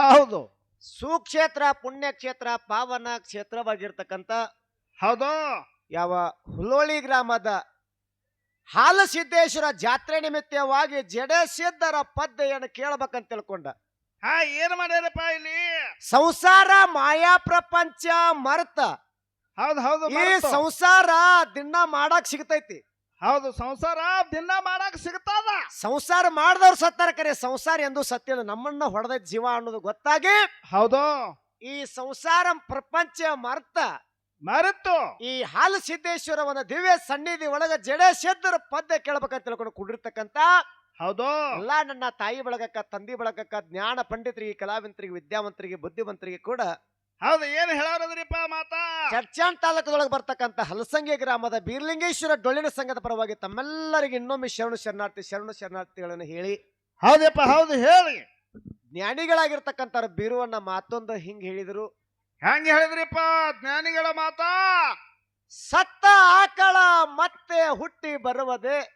ಹೌದು. ಸುಕ್ಷೇತ್ರ ಪುಣ್ಯಕ್ಷೇತ್ರ ಪಾವನ ಕ್ಷೇತ್ರವಾಗಿರ್ತಕ್ಕಂಥ ಹೌದು. ಯಾವ ಹುಲೋಳಿ ಗ್ರಾಮದ ಹಾಲಸಿದ್ದೇಶ್ವರ ಜಾತ್ರೆ ನಿಮಿತ್ತವಾಗಿ ಜಡಸಿದ್ದರ ಪದ್ದೆಯನ್ನು ಕೇಳಬೇಕಂತ ತಿಳ್ಕೊಂಡ. ಹಾ ಏನ್ ಮಾಡ್ಯಾರಪ್ಪ ಇಲ್ಲಿ? ಸಂಸಾರ ಮಾಯಾ ಪ್ರಪಂಚ ಮರ್ತ. ಹೌದು ಹೌದು ಈ ಮರ್ತು. ಸಂಸಾರ ದಿನ ಮಾಡಕ್ ಸಿಗ್ತೈತಿ. ಹೌದು ಸಂಸಾರ ದಿನ ಮಾಡಕ್ ಸಿಗ್ತದ. ಸಂಸಾರ ಮಾಡಿದವ್ರು ಸತ್ತಾರ ಕರೆ ಸಂಸಾರ ಎಂದು ಸತ್ಯದ ನಮ್ಮನ್ನ ಹೊಡೆದ ಜೀವ ಅನ್ನೋದು ಗೊತ್ತಾಗಿ ಹೌದು. ಈ ಸಂಸಾರ ಪ್ರಪಂಚ ಮರ್ತ. ಮರೆತು. ಈ ಹಾಲ ಸಿದ್ದೇಶ್ವರ ಒಂದು ದಿವ್ಯ ಸನ್ನಿಧಿ ಒಳಗ ಜಡೆ ಸಿದ್ದರ ಪದ್ಯ ಕೇಳ್ಬೇಕಂತ ತಿಳ್ಕೊಂಡು ಕುಡಿರ್ತಕ್ಕಂತ ಹೌದು. ಎಲ್ಲ ನನ್ನ ತಾಯಿ ಬಳಗಕ್ಕ ತಂದಿ ಬಳಗಕ್ಕ ಜ್ಞಾನ ಪಂಡಿತರಿಗೆ ಕಲಾವಂತರಿಗೆ ವಿದ್ಯಾವಂತರಿಗೆ ಬುದ್ಧಿವಂತರಿಗೆ ಕೂಡ ಹೌದು ಏನ್ ಹೇಳೋದ್ರಿಪ್ಪ ಮಾತಾ? ಚರ್ಚಾನ್ ತಾಲೂಕದೊಳಗೆ ಬರ್ತಕ್ಕಂಥ ಹಲಸಂಗಿ ಗ್ರಾಮದ ಬೀರ್ಲಿಂಗೇಶ್ವರ ಡೊಳ್ಳಿನ ಸಂಘದ ಪರವಾಗಿ ತಮ್ಮೆಲ್ಲರಿಗೆ ಇನ್ನೊಮ್ಮೆ ಶರಣು ಶರಣಾರ್ಥಿ ಶರಣು ಶರಣಾರ್ಥಿಗಳನ್ನು ಹೇಳಿ. ಹೌದಪ್ಪ ಹೌದು ಹೇಳಿ. ಜ್ಞಾನಿಗಳಾಗಿರ್ತಕ್ಕಂಥ ಬೀರುವನ್ನ ಮಾತೊಂದು ಹಿಂಗ್ ಹೇಳಿದ್ರು. ಹೆಂಗ್ ಹೇಳಿದ್ರಿಪ್ಪ ಜ್ಞಾನಿಗಳ ಮಾತಾ? ಸತ್ತ ಆಕಳ ಮತ್ತೆ ಹುಟ್ಟಿ ಬರುವುದೇ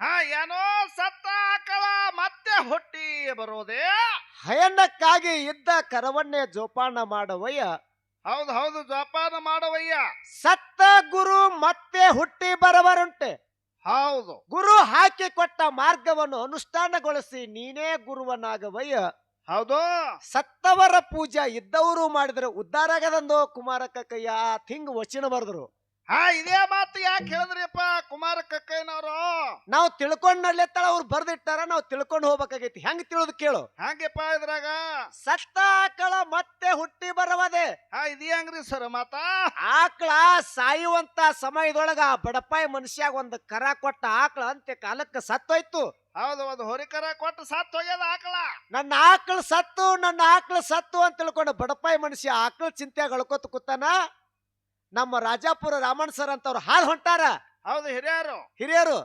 ಹಾ ಏನೋ ಸತ್ತ ಆಕಳ ಮತ್ತೆ ಹುಟ್ಟಿ ಬರೋದೇ? ಹಯನಕ್ಕಾಗಿ ಇದ್ದ ಕರವನ್ನೇ ಜೋಪಾನ ಮಾಡವಯ್ಯ. ಹೌದು ಹೌದು ಜೋಪಾನ ಮಾಡವಯ್ಯ. ಸತ್ತ ಗುರು ಮತ್ತೆ ಹುಟ್ಟಿ ಬರವರುಂಟೆ. ಹೌದು. ಗುರು ಹಾಕಿ ಕೊಟ್ಟ ಮಾರ್ಗವನ್ನು ಅನುಷ್ಠಾನಗೊಳಿಸಿ ನೀನೇ ಗುರುವನಾಗವಯ್ಯ. ಹೌದು. ಸತ್ತವರ ಪೂಜಾ ಇದ್ದವರು ಮಾಡಿದ್ರೆ ಉದ್ಧಾರ ಆಗದಂದೋ ಕುಮಾರಕ್ಕ ಕಯ್ಯ ತಿಂಗ್ ವಚನ ಬರೆದ್ರು. ಹಾ ಇದೇ ಮಾತು ಯಾಕೆ ಹೇಳಿದ್ರಿಪ್ಪ ಕುಮಾರ ಕಕ್ಕಯ್ಯನವರು? ನಾವು ತಿಳ್ಕೊಂಡ್ ನಡ್ಲೆತ್ತಾಳ ಅವ್ರು ಬರ್ದಿಟ್ಟಾರ ನಾವು ತಿಳ್ಕೊಂಡು ಹೋಗ್ಬೇಕಾಗೈತಿ. ಹೆಂಗ್ ತಿಳಿದು ಕೇಳು. ಹಂಗೆಪ್ಪ ಇದ್ರಾಗ? ಸತ್ತ ಆಕಳ ಮತ್ತೆ ಹುಟ್ಟಿ ಬರವದೆ. ಹಾ ಇದೇ ಹೆಂಗ್ರಿ ಸರ್ ಮಾತಾ? ಆಕಳ ಸಾಯುವಂತ ಸಮಯದೊಳಗ ಆ ಬಡಪಾಯಿ ಮನುಷ್ಯಾಗ ಒಂದು ಕರ ಕೊಟ್ಟ ಆಕಳ ಅಂತೆ ಕಾಲಕ್ಕೆ ಸತ್ತೋಯ್ತು. ಹೌದು ಒಂದು ಹೊರಿಕರ ಕೊಟ್ಟು ಸತ್ತು ಹೋಗ್ಯದ ಆಕಳ? ನನ್ನ ಆಕಳ ಸತ್ತು ನನ್ನ ಆಕಳ ಸತ್ತು ಅಂತ ತಿಳ್ಕೊಂಡು ಬಡಪಾಯಿ ಮನುಷ್ಯ ಆಕಳ ಚಿಂತೆ ಹಳ್ಕೊತ ಕೂತಾನ? ನಮ್ಮ ರಾಜಾಪುರ ರಾಮಣ್ಣ ಸರ್ ಅಂತವ್ರು ಹಾಲು ಹೊಂಟಾರ. ಹೌದು ಹಿರಿಯರು. ಹಿರಿಯರು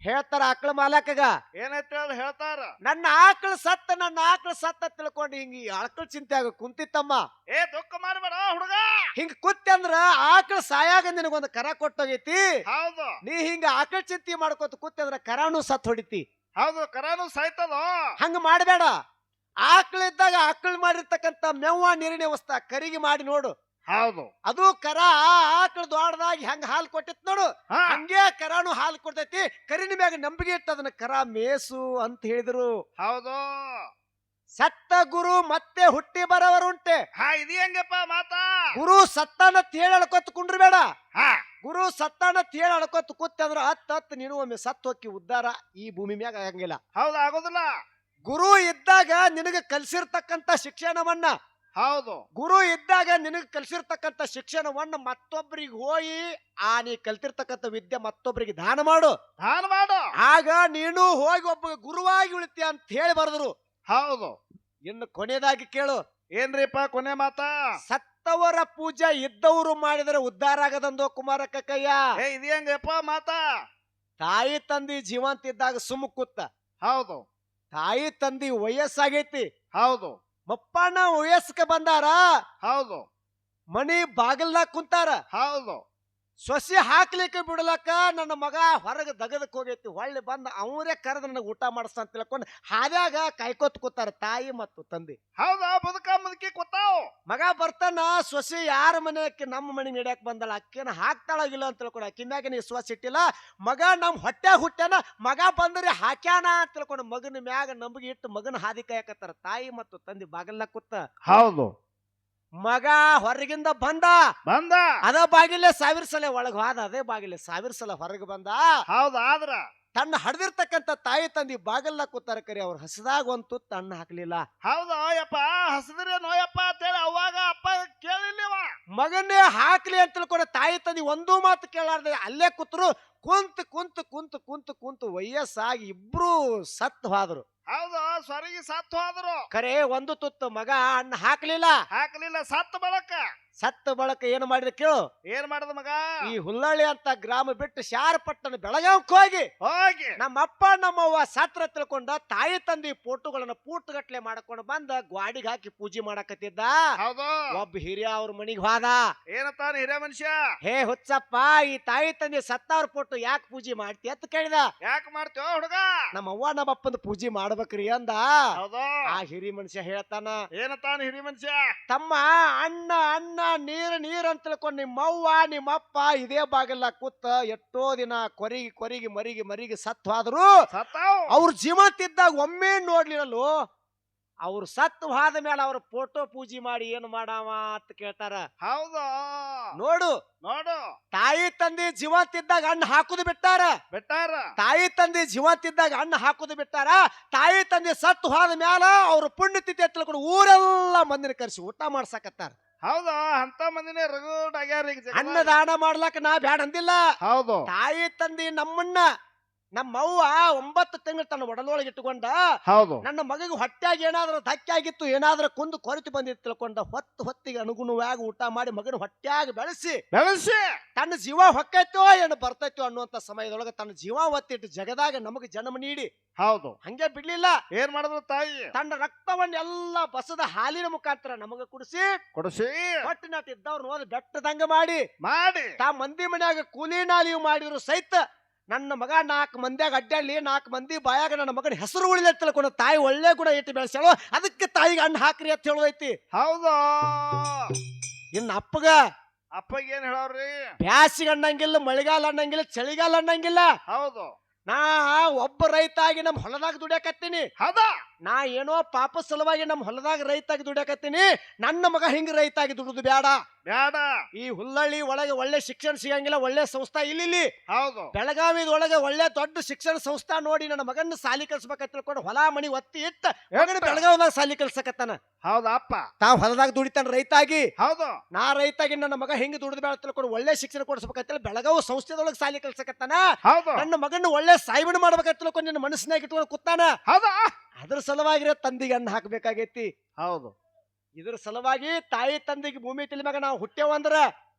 ಹೇಳ್ತಾರ ಆಕಳ ಮಾಲಕಗ. ಏನೈತೆ ಅದು ಹೇಳ್ತಾರ. ನನ್ನ ಆಕಳ ಸತ್ತ ನನ್ನ ಆಕಳ ಸತ್ತ ತಿಳ್ಕೊಂಡು ಹಿಂಗ ಈ ಆಕಳ ಚಿಂತ್ಯಾಗ ಕುಂತಿತ್ತಮ್ಮ. ಏ ದುಃಖ ಮಾಡ್ಬೇಡ ಹುಡುಗ. ಹಿಂಗ ಕುತ್ತಿ ಅಂದ್ರ ಆಕಳ ಸಾಯಾಗ ನಿನಗೊಂದು ಕರ ಕೊಟ್ಟೋಗೈತಿ. ಹೌದು. ನೀ ಹಿಂಗ ಆಕಳ ಚಿಂತೆ ಮಾಡ್ಕೊತ ಕುತ್ತಿ ಅಂದ್ರ ಕರಾನು ಸತ್ ಹೊಡಿತಿ. ಹೌದು ಕರಾನು ಸಾಯ್ತದ? ಹಂಗ ಮಾಡಬೇಡ. ಆಕಳಿದ್ದಾಗ ಆಕಳ ಮಾಡಿರ್ತಕ್ಕಂತ ಮೆವ್ವ ನೀರಿನ ವ್ಯವಸ್ಥೆ ಕರಿಗೆ ಮಾಡಿ ನೋಡು. ಹೌದು. ಅದು ಕರ ಆಕಳ ದೊಡ್ಡದಾಗ ಹೆಂಗ ಹಾಲು ಕೊಟ್ಟಿತ್ತು ನೋಡು. ಹಾ. ಹಂಗೆ ಕರಾನು ಹಾಲು ಕೊಡ್ತೈತಿ. ಕರಿನ ಮ್ಯಾಗ ನಂಬಿಕೆ ಇತ್ತು ಅದನ್ನ ಕರ ಮೇಸು ಅಂತ ಹೇಳಿದ್ರು. ಹೌದು. ಸತ್ತ ಗುರು ಮತ್ತೆ ಹುಟ್ಟಿ ಬರವರುಂಟೆ. ಹಾ ಇದು ಹೆಂಗಪ್ಪ ಮಾತಾ? ಗುರು ಸತ್ತಾನ ಹೇಳಿ ಅಳ್ಕೊತ ಕುಂಡ್ರಬೇಡ ಹಾ. ಗುರು ಸತ್ತಾನ ಹೇಳಿ ಅಳ್ಕೊತ್ ಕೂತ್ ಅಂದ್ರೆ ಹತ್ ಹತ್ ನೀನು ಒಮ್ಮೆ ಸತ್ತು ಹೋಕ್ಕಿ ಉದ್ಧಾರ ಈ ಭೂಮಿ ಮ್ಯಾಗ ಆಗಂಗಿಲ್ಲ. ಹೌದು ಆಗೋದಿಲ್ಲ. ಗುರು ಇದ್ದಾಗ ನಿನಗೆ ಕಲ್ಸಿರ್ತಕ್ಕಂತ ಶಿಕ್ಷಣವನ್ನ ಹೌದು. ಗುರು ಇದ್ದಾಗ ನಿನಗೆ ಕಲಿಸಿರ್ತಕ್ಕಂತ ಶಿಕ್ಷಣವನ್ನು ಮತ್ತೊಬ್ಬರಿಗೆ ಹೋಗಿ ಆ ನೀ ಕಲ್ತಿರ್ತಕ್ಕಂಥ ವಿದ್ಯೆ ಮತ್ತೊಬ್ಬರಿಗೆ ದಾನ ಮಾಡು. ದಾನ ಮಾಡು. ಆಗ ನೀನು ಹೋಗಿ ಒಬ್ಬ ಗುರುವಾಗಿ ಉಳಿತೀಯ ಅಂತ ಹೇಳಿ ಬರೆದ್ರು. ಹೌದು. ಇನ್ನು ಕೊನೆಯದಾಗಿ ಕೇಳು. ಏನ್ರಿಪ್ಪ ಕೊನೆ ಮಾತಾ? ಸತ್ತವರ ಪೂಜೆ ಇದ್ದವರು ಮಾಡಿದರೆ ಉದ್ಧಾರ ಆಗದಂದು ಕುಮಾರ ಕಕ್ಕಯ್ಯ? ಏ ಹಂಗಪ್ಪ ಮಾತಾ? ತಾಯಿ ತಂದಿ ಜೀವಂತ ಇದ್ದಾಗ ಸುಮ್ಮ ಕೂತ. ಹೌದು. ತಾಯಿ ತಂದಿ ವಯಸ್ಸಾಗೈತಿ. ಹೌದು. ಮಪ್ಪಣ್ಣ ವಯಸ್ಕ ಬಂದಾರ. ಹೌದು. ಮನಿ ಬಾಗಿಲ್ನಾಗ ಕುಂತಾರ. ಹೌದು. ಸೊಸಿ ಹಾಕ್ಲಿಕ್ಕೆ ಬಿಡ್ಲಕ್ಕ ನನ್ನ ಮಗ ಹೊರಗೆ ದಗದಕ್ಕೆ ಹೋಗೈತಿ ಹೊಳ್ಳಿ ಬಂದು ಅವರೇ ಕರೆದು ನನಗೆ ಊಟ ಮಾಡಿಸ್ತ ಅಂತ ತಿಳ್ಕೊಂಡು ಹಾದ್ಯಾಗ ಕಾಯ್ಕೋತ್ ಕೂತಾರ ತಾಯಿ ಮತ್ತು ತಂದೆ. ಹೌದಾ? ಬದುಕ ಮುದುಕಿ ಕೂತಾವ್. ಮಗ ಬರ್ತಾನ ಸೊಸಿ ಯಾರ ಮನೆ ಅಕ್ಕಿ ನಮ್ಮ ಮನೆ ನೀಡ್ಯಾಕ ಬಂದಳ ಅಕ್ಕಿನ ಹಾಕ್ತಾಳಾಗಿಲ್ಲ ಅಂತ ತಿಳ್ಕೊಂಡು ಅಕ್ಕಿನಾಗ ನೀ ವಿಶ್ವಾಸ ಇಟ್ಟಿಲ್ಲ ಮಗ ನಮ್ಮ ಹೊಟ್ಟೆ ಹುಟ್ಟ್ಯಾನ ಮಗ ಬಂದ್ರೆ ಹಾಕ್ಯಾನ ಅಂತ ತಿಳ್ಕೊಂಡು ಮಗನ ಮ್ಯಾಗ ನಂಬಿಗೆ ಇಟ್ಟು ಮಗನ ಹಾದಿ ಕಾಯಕತ್ತಾರ ತಾಯಿ ಮತ್ತು ತಂದೆ ಬಾಗಲ್ನ ಕೂತ. ಹೌದು. ಮಗ ಹೊರಗಿಂದ ಬಂದ. ಬಂದ. ಅದ ಬಾಗಿಲೆ ಸಾವಿರ ಸಲ ಒಳಗೆ ಹೋದ ಅದೇ ಬಾಗಿಲೆ ಸಾವಿರ ಸಲ ಹೊರಗೆ ಬಂದ. ಹೌದಾದ್ರ ಆದ್ರ. ತನ್ನ ಹಡ್ದಿರ್ತಕ್ಕಂತ ತಾಯಿ ತಂದಿ ಬಾಗಿಲ್ಲ ಕೂತಾರ ಕರಿ ಅವ್ರ ಹಸದಾಗ ಒಂದು ತಣ್ಣ ಹಾಕ್ಲಿಲ್ಲ. ಹೌದಾಯಪ್ಪ ಹಸಿದ್ರೆ ನೋಯಪ್ಪ ಅಂತೇಳಿ ಅವಾಗ ಅಪ್ಪ ಕೇಳಿಲ್ಲವ ಮಗನ್ನೇ ಹಾಕ್ಲಿ ಅಂತ ತಿಳ್ಕೊಂಡು ತಾಯಿ ತಂದಿ ಒಂದು ಮಾತು ಕೇಳಾರ್ದೆ ಅಲ್ಲೇ ಕೂತ್ರು ಕುಂತ ಕುಂತ ಕುಂತ ಕುಂತ ಕುಂತ್ ವಯಸ್ಸಾಗಿ ಇಬ್ರು ಸತ್ ಹೋದ್ರು. ಹೌದು ಸ್ವರ್ಗಿ ಸತ್ತು ಹೋದ್ರು ಖರೆ ಒಂದು ತುತ್ತು ಮಗ ಅಣ್ಣ ಹಾಕ್ಲಿಲ್ಲ. ಹಾಕ್ಲಿಲ್ಲ ಸತ್ತು ಬಳಕ. ಸತ್ತ ಬಳಕ ಏನ್ ಮಾಡಿದ ಕೇಳು. ಏನ್ ಮಾಡದ ಮಗ? ಈ ಹುಲ್ಲಳ್ಳಿ ಅಂತ ಗ್ರಾಮ ಬಿಟ್ಟು ಶಾರಪಟ್ಟಣ ಬೆಳಗಾವಕ್ಕೆ ಹೋಗಿ. ಹೋಗಿ. ನಮ್ಮಪ್ಪ ನಮ್ಮವ್ವ ಸತ್ರ ತಿಳ್ಕೊಂಡ ತಾಯಿ ತಂದಿ ಫೋಟೋಗಳನ್ನ ಪೂಟಗಟ್ಲೆ ಮಾಡ್ಕೊಂಡು ಬಂದ ಗ್ವಾಡಿಗೆ ಹಾಕಿ ಪೂಜೆ ಮಾಡಕತ್ತಿದ್ದ. ಹೌದು. ಒಬ್ಬ ಹಿರಿಯ ಅವ್ರ ಮನಿಗ್ ಹೋದ. ಏನತ್ತಾನ ಹಿರಿಯ ಮನುಷ್ಯ? ಹೇ ಹುಚ್ಚಪ್ಪ ಈ ತಾಯಿ ತಂದೆ ಸತ್ತವ್ರ ಫೋಟೋ ಯಾಕೆ ಪೂಜೆ ಮಾಡ್ತಿ ಅಂತ ಕೇಳಿದ. ಯಾಕೆ ಮಾಡ್ತೇವ ಹುಡುಗ? ನಮ್ಮವ್ವ ನಮ್ಮ ಅಪ್ಪನ ಪೂಜೆ ಮಾಡ್ಬೇಕ್ರಿ ಅಂದ. ಹೌದು. ಆ ಹಿರಿ ಮನುಷ್ಯ ಹೇಳ್ತಾನ ಏನತ್ತಾನ ಹಿರಿಯ ಮನುಷ್ಯ? ತಮ್ಮ ಅಣ್ಣ ಅಣ್ಣ ನೀರ್ ನೀರು ಅಂತ ತಿಳ್ಕೊಂಡು ನಿಮ್ಮವ್ವ ನಿಮ್ಮಪ್ಪ ಇದೇ ಬಾಗಿಲ್ಲ ಕೂತ ಎಷ್ಟೋ ದಿನ ಕೊರಿಗಿ ಕೊರಿಗಿ ಮರಿಗಿ ಮರಿಗಿ ಸತ್ವಾದ್ರು ಅವ್ರ ಜೀವಂತಿದ್ದಾಗ ಒಮ್ಮೆ ನೋಡ್ಲಿರಲ್ಲು ಅವ್ರು ಸತ್ತು ಹಾದ ಮೇಲೆ ಅವ್ರ ಫೋಟೋ ಪೂಜೆ ಮಾಡಿ ಏನು ಮಾಡಾವ ಅಂತ ಕೇಳ್ತಾರ. ಹೌದು. ನೋಡು. ನೋಡು. ತಾಯಿ ತಂದೆ ಜೀವಂತಿದ್ದಾಗ ಅಣ್ಣ ಹಾಕುದು ಬಿಟ್ಟಾರ. ಬಿಟ್ಟಾರ. ತಾಯಿ ತಂದೆ ಜೀವಂತಿದ್ದಾಗ ಅಣ್ಣ ಹಾಕುದು ಬಿಟ್ಟಾರ. ತಾಯಿ ತಂದೆ ಸತ್ತು ಹೋದ ಮ್ಯಾಲ ಅವ್ರ ಪುಣ್ಯತಿಥಿ ಅಂತ ತಿಳ್ಕೊಂಡು ಊರೆಲ್ಲ ಮಂದಿನ ಕರೆಸಿ ಊಟ ಮಾಡ್ಸಕತ್ತಾರ. ಹೌದು ಅಂತ ಮಂದಿನೇ ರಗಡ್ ಆಗ್ಯಾರ ಈಗ ಜಗದಾಗ. ಅನ್ನದಾನ ಮಾಡ್ಲಾಕ ನಾ ಬ್ಯಾಡ ಅಂದಿಲ್ಲ ಹೌದು ತಾಯಿ ತಂದಿ ನಮ್ಮನ್ನ ನಮ್ಮವ್ವ ಒಂಬತ್ತು ತಿಂಗಳು ತನ್ನ ಒಡಲೊಳಗೆ ಇಟ್ಟುಕೊಂಡ ಹೌದು. ನನ್ನ ಮಗಗೆ ಹೊಟ್ಟೆಗೆ ಏನಾದ್ರೂ ಆಗಿತ್ತು ಏನಾದ್ರೂ ಕುಂದು ಕೊರತೆ ಬಂದಿತ್ತು ತಿಳ್ಕೊಂಡ ಹೊತ್ತು ಹೊತ್ತಿಗೆ ಅನುಗುಣವಾಗಿ ಊಟ ಮಾಡಿ ಮಗನ ಹೊಟ್ಟೆಯಾಗಿ ಬೆಳೆಸಿ. ಬೆಳೆಸಿ. ತನ್ನ ಜೀವ ಹೊಕ್ಕೈತೋ ಏನು ಬರ್ತೈತೋ ಅನ್ನುವಂತ ಸಮಯದೊಳಗೆ ತನ್ನ ಜೀವ ಒತ್ತಿಟ್ಟು ಜಗದಾಗ ನಮಗೆ ಜನ್ಮ ನೀಡಿ. ಹೌದು. ಹಂಗೆ ಬಿಡ್ಲಿಲ್ಲ. ಏನ್ ಮಾಡಿದ್ರು ತಾಯಿ? ತನ್ನ ರಕ್ತವನ್ನೆಲ್ಲ ಬಸದ ಹಾಲಿನ ಮುಖಾಂತರ ನಮಗೆ ಕುಡಿಸಿ. ಕೊಡಿಸಿ. ಹೊಟ್ಟಿನಾಟ ಇದ್ದವ್ರನ್ನ ಹೋದ ಬೆಟ್ಟದಂಗ ಮಾಡಿ. ಮಾಡಿ. ತಾ ಮಂದಿ ಮನ್ಯಾಗ ಕೂಲಿ ನಾಲಿಯು ಮಾಡಿದ್ರು ಸಹಿತ ನನ್ನ ಮಗ ನಾಲ್ಕು ಮಂದಿಯಾಗ ಅಡ್ಡಾಡ್ಲಿ ನಾಲ್ಕು ಮಂದಿ ಬಾಯಾಗ ನನ್ನ ಮಗನ ಹೆಸರು ಉಳಿದ ಕೊನ ತಾಯಿ ಒಳ್ಳೆ ಗುಣ ಇಟ್ಟು ಬೆಳೆಸ್ಯಾಳು ಅದಕ್ಕೆ ತಾಯಿಗೆ ಅಣ್ಣ ಹಾಕ್ರಿ ಅಂತ ಹೇಳೋದೈತಿ. ಹೌದು? ಇನ್ನು ಅಪ್ಪಗ ಅಪ್ಪಗೆ ಏನ್ ಹೇಳೋರಿ? ಬ್ಯಾಸಿಗೆ ಅಣ್ಣಂಗಿಲ್ಲ ಮಳೆಗಾಲ ಅಣ್ಣಂಗಿಲ್ಲ ಚಳಿಗಾಲ ಅಣ್ಣಂಗಿಲ್ಲ. ಹೌದು. ನಾ ಒಬ್ಬ ರೈತ ಆಗಿ ನಮ್ಮ ಹೊಲದಾಗ ದುಡಿಯಾಕತ್ತೀನಿ. ಹೌದಾ? ನಾ ಏನೋ ಪಾಪ ಸಲುವಾಗಿ ನಮ್ಮ ಹೊಲದಾಗ ರೈತಾಗಿ ದುಡಿಯಾಕತ್ತೀನಿ ನನ್ನ ಮಗ ಹಿಂಗ ರೈತಾಗಿ ದುಡಿದು ಬೇಡ ಬೇಡ ಈ ಹುಲ್ಲಳ್ಳಿ ಒಳಗೆ ಒಳ್ಳೆ ಶಿಕ್ಷಣ ಸಿಗಂಗಿಲ್ಲ ಒಳ್ಳೆ ಸಂಸ್ಥಾ ಇಲ್ಲಿ ಹೌದು. ಬೆಳಗಾವಿ ಒಳಗೆ ಒಳ್ಳೆ ದೊಡ್ಡ ಶಿಕ್ಷಣ ಸಂಸ್ಥಾ ನೋಡಿ ನನ್ನ ಮಗನ ಸಾಲಿ ಕಲ್ಸ್ಬೇಕಂತ ತಿಳ್ಕೊಂಡು ಹೊಲ ಮಣಿ ಒತ್ತಿ ಇಟ್ಟ. ಬೆಳಗಾವಿದಾಗ ಸಾಲಿ ಕಲ್ಸಕತ್ತಾನ. ಹೌದಪ್ಪ. ತಾವ್ ಹೊಲದಾಗ ದುಡಿತಾನ ರೈತಾಗಿ. ಹೌದು. ನಾ ರೈತಾಗಿ ನನ್ನ ಮಗ ಹೆಂಗ್ ದುಡಿದು ಬೇಡ ತಿಳ್ಕೊಂಡು ಒಳ್ಳೆ ಶಿಕ್ಷಣ ಕೊಡಿಸ್ಬೇಕಂತೇಳಿ ಬೆಳಗಾವಿ ಸಂಸ್ಥೆದೊಳಗೆ ಸಾಲಿ ಕಲ್ಸಕತ್ತಾನ. ಹೌದು. ನನ್ನ ಮಗನ ಒಳ್ಳೆ ಸಾಯಿಬಣ ಮಾಡ್ಬೇಕಂತ ತಿಳ್ಕೊಂಡು ನಿನ್ನ ಮನಸ್ಸಿನಾಗ ಇಟ್ಕೊಂಡು ಕೂತಾನ. ಹೌದಾ? ಅದ್ರ ಸಲುವಾಗಿರೋ ತಂದಿಗೆ ಅನ್ನ ಹಾಕ್ಬೇಕಾಗೈತಿ. ಹೌದು. ಇದ್ರ ಸಲುವಾಗಿ ತಾಯಿ ತಂದಿಗೆ ಭೂಮಿ ತಿಳಿಮ್ಯಾಗ ನಾವು ಹುಟ್ಟೇವಂದ್ರ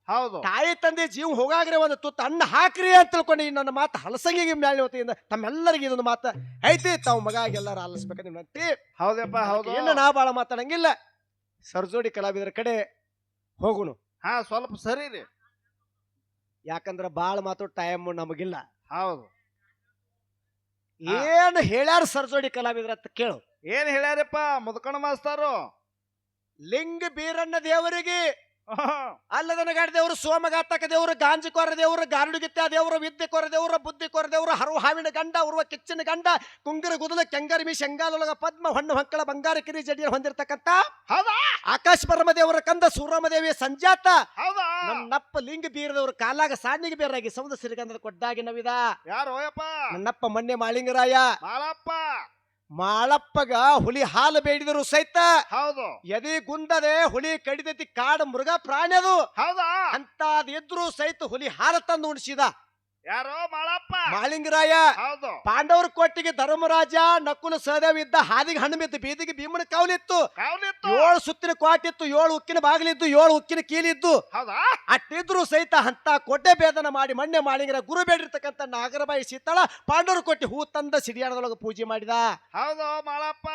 ಹೌದು. ತಾಯಿ ತಂದೆ ಜೀವ ಹೋಗಾಗ್ರೆ ಒಂದು ತುತ್ತ ಅನ್ನ ಹಾಕ್ರಿ ಅಂತ ತಿಳ್ಕೊಂಡು ಈ ನನ್ನ ಮಾತು ಹಲಸಂಗಿಗೆ ಮ್ಯಾಲೆ ಹೊತ್ತಿಯಿಂದ ತಮ್ಮೆಲ್ಲರಿಗೆ ಇದೊಂದು ಮಾತು ಐತಿ ತಾವ್ ಮಗ ಎಲ್ಲಾರು ಆಲಿಸ್ಬೇಕಂತ ಅಂತಿ ಹೌದಪ್ಪ ಹೌದು. ಇನ್ನು ನಾ ಬಾಳ ಮಾತಾಡಂಗಿಲ್ಲ. ಸರ್ಜೋಡಿ ಕಲಾವಿದರ ಕಡೆ ಹೋಗುಣು ಹಾ ಸ್ವಲ್ಪ ಸರಿ ರೀ. ಯಾಕಂದ್ರೆ ಬಾಳ ಮಾತು ಟೈಮ್ ನಮಗಿಲ್ಲ. ಹೌದು. ಏನ್ ಹೇಳ್ಯಾರ ಸರ್ಜೋಡಿ ಕಲಾವಿದ್ರ ಅಂತ ಕೇಳು. ಏನ್ ಹೇಳ್ಯಾರಪ್ಪ ಮುದ್ಕಣ ಮಾಸ್ತಾರು? ಲಿಂಗ ಬೀರಣ್ಣ ದೇವರಿಗೆ ಅಲ್ಲದನ ಗಾಡಿ ದೇವರು ಸೋಮಘಾತಕ ದೇವರು ಗಾಂಜಿ ಕೊರ ದೇವರು ಗಾರುಡುಗಿತ್ತ ದೇವರು ವಿದ್ಯೆ ಕೊರ ದೇವರು ಬುದ್ಧಿ ಕೊರ ದೇವರು ಹರು ಹಾವಿನ ಗಂಡ ಉರುವ ಕಿಚ್ಚಿನ ಗಂಡ ಕುಂಗರ ಗುದಲ ಕೆಂಗರಿಮಿ ಶಂಗಾಲೊಳಗ ಪದ್ಮ ಹೊಣ್ಣು ಹಂಕಳ ಬಂಗಾರ ಕಿರಿ ಜಡಿಯ ಹೊಂದಿರತಕ್ಕಂತ ಹೌದಾ? ಆಕಾಶ ಪರಮ ದೇವರ ಕಂದ ಸೂರಮದೇವಿಯ ಸಂಜಾತ. ಹೌದಾ? ನಪ್ಪ ಲಿಂಗ ಬೀರದವರು ಕಾಲಾಗ ಸಾಣಿಗೆ ಬೇರಾಗಿ ಸೌದ ಸಿರಿಗಂಧದ ಕೊಡ್ಡಾಗಿ ನವಿದ. ಯಾರು ಹೋಯಪ್ಪ ನನ್ನಪ್ಪ ಮಣ್ಣೆ ಮಾಳಿಂಗರಾಯ. ಮಾಳಪ್ಪ ಮಾಳಪ್ಪಗ ಹುಲಿ ಹಾಲು ಬೇಡಿದ್ರು ಸಹಿತ. ಹೌದು. ಎದಿ ಗುಂದದೆ ಹುಲಿ ಕಡಿದೈತಿ ಕಾಡು ಮೃಗ ಪ್ರಾಣಿ ಅದು. ಹೌದಾ? ಅಂತದಿದ್ರು ಸಹಿತ ಹುಲಿ ಹಾಲು ತಂದು ಉಣಿಸಿದ. ಯಾರು ಮಾಳಪ್ಪ. ಮಾಳಿಂಗರಾಯ ಹೌದು. ಪಾಂಡವರ ಕೋಟಿಗೆ ಧರ್ಮರಾಜ ನಕುಲ ಸಹದೇವ ಇದ್ದ ಹಾದಿಗೆ ಹಣ್ಣು ಬಿದ್ದು ಬೀದಿಗೆ ಭೀಮನ ಕಾವಲಿತ್ತು. ಕಾವ್ಲಿತ್ತು. ಏಳು ಸುತ್ತಿನ ಕ್ವಾಟಿತ್ತು ಏಳು ಉಕ್ಕಿನ ಬಾಗಿಲಿದ್ದು ಏಳು ಉಕ್ಕಿನ ಕೀಲಿದ್ದು. ಹೌದಾ? ಅಟ್ಟಿದ್ರು ಸಹಿತ ಅಂತ ಕೊಡ್ಡೆ ಭೇದನ ಮಾಡಿ ಮಣ್ಣೆ ಮಾಲಿಂಗರ ಗುರು ಬೇಡಿರ್ತಕ್ಕಂಥ ನಾಗರಬಾಯಿ ಸೀತಾಳ ಪಾಂಡವರ ಕೋಟಿ ಹೂ ತಂದ ಸಿಡಿಯಾಣದೊಳಗೆ ಪೂಜೆ ಮಾಡಿದ. ಹೌದು ಮಾಳಪ್ಪ.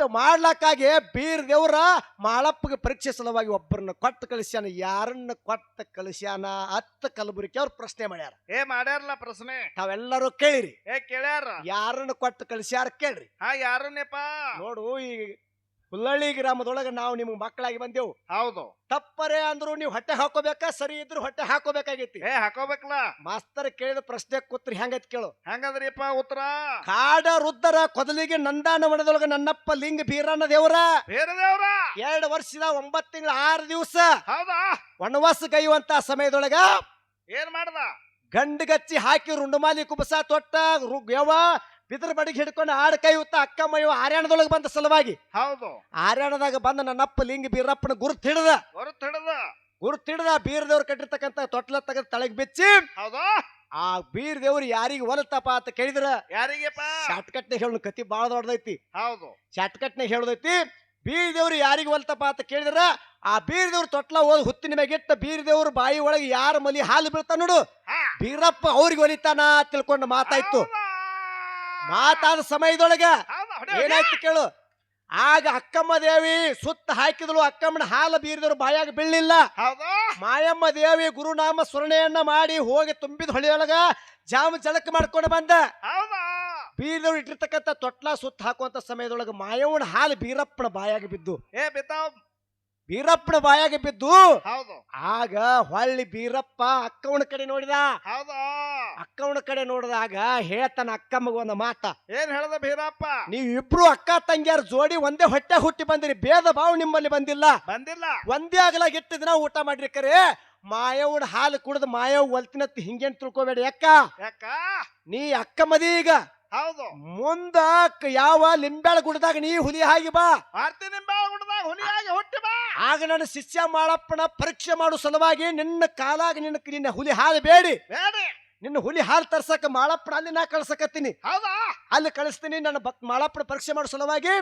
ಎಟ್ಟು ಮಾಡ್ಲಕ್ಕಾಗಿ ಬೀರ್ ದೇವ್ರ ಮಾಳಪ್ಪಗೆ ಪರೀಕ್ಷೆ ಸಲುವಾಗಿ ಒಬ್ಬರನ್ನ ಕೊಟ್ಟು ಕಳಿಸ್ಯಾನ ಯಾರನ್ನ ಕೊಟ್ಟು ಕಳಿಸ್ಯಾನ ಅತ್ತ ಕಲಬುರಗಿ ಅವ್ರು ಪ್ರಶ್ನೆ ಮಾಡ್ಯಾರ. ಏ ಮಾಡ್ಯಾರಲ್ಲ ಪ್ರಶ್ನೆ? ತಾವೆಲ್ಲರೂ ಕೇಳಿರಿ. ಏ ಕೇಳ್ಯಾರ? ಯಾರನ್ನ ಕೊಟ್ಟು ಕಳಿಸ್ಯಾರ ಕೇಳ್ರಿ. ಹಾ ಯಾರನ್ನೇಪ ನೋಡು ಈ ಹುಲ್ಲಳ್ಳಿ ಗ್ರಾಮದೊಳಗೆ ನಾವು ನಿಮ್ಗೆ ಮಕ್ಕಳಾಗಿ ಬಂದೆವು. ಹೌದು. ತಪ್ಪರೆ ಅಂದ್ರು ನೀವು ಹೊಟ್ಟೆ ಹಾಕೋಬೇಕಾ ಸರಿ ಇದ್ರು ಹೊಟ್ಟೆ ಹಾಕೋಬೇಕಾಗೈತಿ. ಏ ಹಾಕೋಬೇಕಲ್ಲ. ಮಾಸ್ತರ್ ಕೇಳಿದ ಪ್ರಶ್ನೆ ಕೂತ್ರಿ ಹೆಂಗೈತಿ ಕೇಳು. ಹೆಂಗದ್ರಿಪ್ಪ ಉತ್ತರ? ಕಾಡ ರುದ್ರ ಕೊದಲಿಗೆ ನಂದಾನವನದೊಳಗೆ ನನ್ನಪ್ಪ ಲಿಂಗ ಬೀರಣ್ಣ ದೇವರ. ಬೇರೆ ದೇವ್ರ? ಎರಡು ವರ್ಷದ ಒಂಬತ್ತು ತಿಂಗಳ ಆರು ದಿವಸ ಹೌದಾ? ವನವಾಸ ಗೈಯುವಂತ ಸಮಯದೊಳಗ ಏನ್ ಮಾಡ್ದ? ಗಂಡಗಚ್ಚಿ ಹಾಕಿ ರುಂಡುಮಾಲಿ ಕುಬಸ ತೊಟ್ಟ ರು- ಯವ ಬಿದ್ರ ಬಡಿಗೆ ಹಿಡ್ಕೊಂಡು ಆಡ್ ಕೈ ಉತ್ತ ಅಕ್ಕ ಮಯ್ಯವ ಹರ್ಯಾಣದೊಳಗೆ ಬಂದ ಸಲುವಾಗಿ. ಹೌದು. ಹರ್ಯಾಣದಾಗ ಬಂದ ನನ್ನಪ್ಪ ಲಿಂಗ ಬೀರಪ್ಪನ ಗುರುತ್ ಹಿಡ್ದ. ಗುರು ಹಿಡದ. ಗುರುತ್ ಹಿಡ್ದ ಬೀರದೇವ್ರು ಕಟ್ಟಿರ್ತಕ್ಕಂತ ತೊಟ್ಲ ತೆಗೆದು ತಳಗ್ ಬಿಚ್ಚಿ. ಹೌದಾ? ಆ ಬೀರ್ ದೇವ್ರು ಯಾರಿಗೆ ಒಲತಪ್ಪ ಅಂತ ಕೇಳಿದ್ರ? ಯಾರಿಗೆಪ್ಪ? ಶಾರ್ಟ್ಕಟ್ನ ಹೇಳು ಕತಿ ಬಾಳ ದೊಡ್ಡದೈತಿ. ಹೌದು. ಶಾರ್ಟ್ಕಟ್ನ ಹೇಳದೈತಿ ಬೀರ್ ದೇವ್ರು ಯಾರಿಗೆ ಒಲತಪ್ಪ ಅಂತ ಕೇಳಿದ್ರ? ಆ ಬೀರದೇವ್ರ ತೊಟ್ಲ ಹೋದ್ ಹುತ್ತಿನ ಮ್ಯಾಗಿಟ್ಟ ಬೀರದೇವ್ರ ಬಾಯಿ ಒಳಗೆ ಯಾರ ಮಲಿ ಹಾಲು ಬೀಳ್ತಾನ ನೋಡು. ಬೀರಪ್ಪ ಅವ್ರಿಗೆ ಒಲಿತಾನ ತಿಳ್ಕೊಂಡು ಮಾತಾಯ್ತು? ಮಾತಾದ ಸಮಯದೊಳಗ. ಏನಾಯ್ತು ಕೇಳು. ಆಗ ಅಕ್ಕಮ್ಮ ದೇವಿ ಸುತ್ತ ಹಾಕಿದಳು ಅಕ್ಕಮ್ಮನ ಹಾಲು ಬೀರಿದ್ರು ಬಾಯಾಗ ಬೀಳಲಿಲ್ಲ. ಮಾಯಮ್ಮ ದೇವಿ ಗುರುನಾಮ ಸ್ಮರಣೆಯನ್ನ ಮಾಡಿ ಹೋಗಿ ತುಂಬಿದ ಹೊಳೆಯೊಳಗ ಜಾಮ ಜಳಕ ಮಾಡ್ಕೊಂಡು ಬಂದ. ಬೀರದವ್ರು ಇಟ್ಟಿರ್ತಕ್ಕಂಥ ತೊಟ್ಲ ಸುತ್ತ ಹಾಕುವಂತ ಸಮಯದೊಳಗ ಮಾಯವ್ವನ ಹಾಲು ಬೀರಪ್ಪನ ಬಾಯಾಗ ಬಿದ್ದು. ಏ ಬಿದ್ದಾವ್. ಬೀರಪ್ಪನ ಬಾಯಾಗ ಬಿದ್ದು ಹೌದು. ಆಗ ಹೊಳ್ಳಿ ಬೀರಪ್ಪ ಅಕ್ಕವನ ಕಡೆ ನೋಡಿದ. ಹೌದಾ. ಅಕ್ಕವನ ಕಡೆ ನೋಡಿದಾಗ ಹೇಳ್ತಾನ ಅಕ್ಕಮ್ಮಗ ಒಂದು ಮಾತ. ಏನ್ ಹೇಳ್ದ ನೀವ್ ನೀವಿಬ್ರು ಅಕ್ಕ ತಂಗಿಯರ ಜೋಡಿ ಒಂದೇ ಹೊಟ್ಟೆ ಹುಟ್ಟಿ ಬಂದಿರಿ. ಭೇದ ಭಾವ ನಿಮ್ಮಲ್ಲಿ ಬಂದಿಲ್ಲ. ಬಂದಿಲ್ಲ. ಒಂದೇ ಆಗಲಾಗ ಎಷ್ಟು ದಿನ ಊಟ ಮಾಡ್ರಿ ಕರೆ. ಮಾಯವ್ನ ಹಾಲು ಕುಡಿದು ಮಾಯವ್ ಒಲ್ತಿನತ್ ಹಿಂಗೇನ್ ತಿಳ್ಕೊಬೇಡಿ ಅಕ್ಕ. ಯಾಕ? ನೀ ಅಕ್ಕ ಮದಿ ಈಗ. ಹೌದು. ಮುಂದ ಯಾವ ಲಿಂಬ್ಯಾಳ ಗುಡ್ದಾಗ ನೀ ಹುಲಿ ಹಾಗಿ ಬಾ. ಆರ್ತಿ ನಿಂಬಾಳ ಗುಡ್ದಾಗ ಹುಲಿಯಾಗಿ ಹುಟ್ಟಿ ಬಾ. ಆಗ ನನ್ನ ಶಿಷ್ಯ ಮಾಡಪ್ಪನ ಪರೀಕ್ಷೆ ಮಾಡೋ ಸಲುವಾಗಿ ನಿನ್ನ ಕಾಲಾಗ ನಿನ್ನ ನಿನ್ನ ಹುಲಿ ಹಾಲು ಬೇಡಿ. ಬೇಡಿ. ನಿನ್ನ ಹುಲಿ ಹಾಲು ತರ್ಸಕ ಮಾಳಪ್ಪನ ಅಲ್ಲಿ ನಾ ಕಳ್ಸಕತ್ತೀನಿ. ಹೌದಾ? ಅಲ್ಲಿ ಕಳಿಸ್ತೀನಿ ನನ್ನ ಭಕ್ ಮಾಳಪ್ಪನ ಪರೀಕ್ಷೆ ಮಾಡೋ ಸಲುವಾಗಿ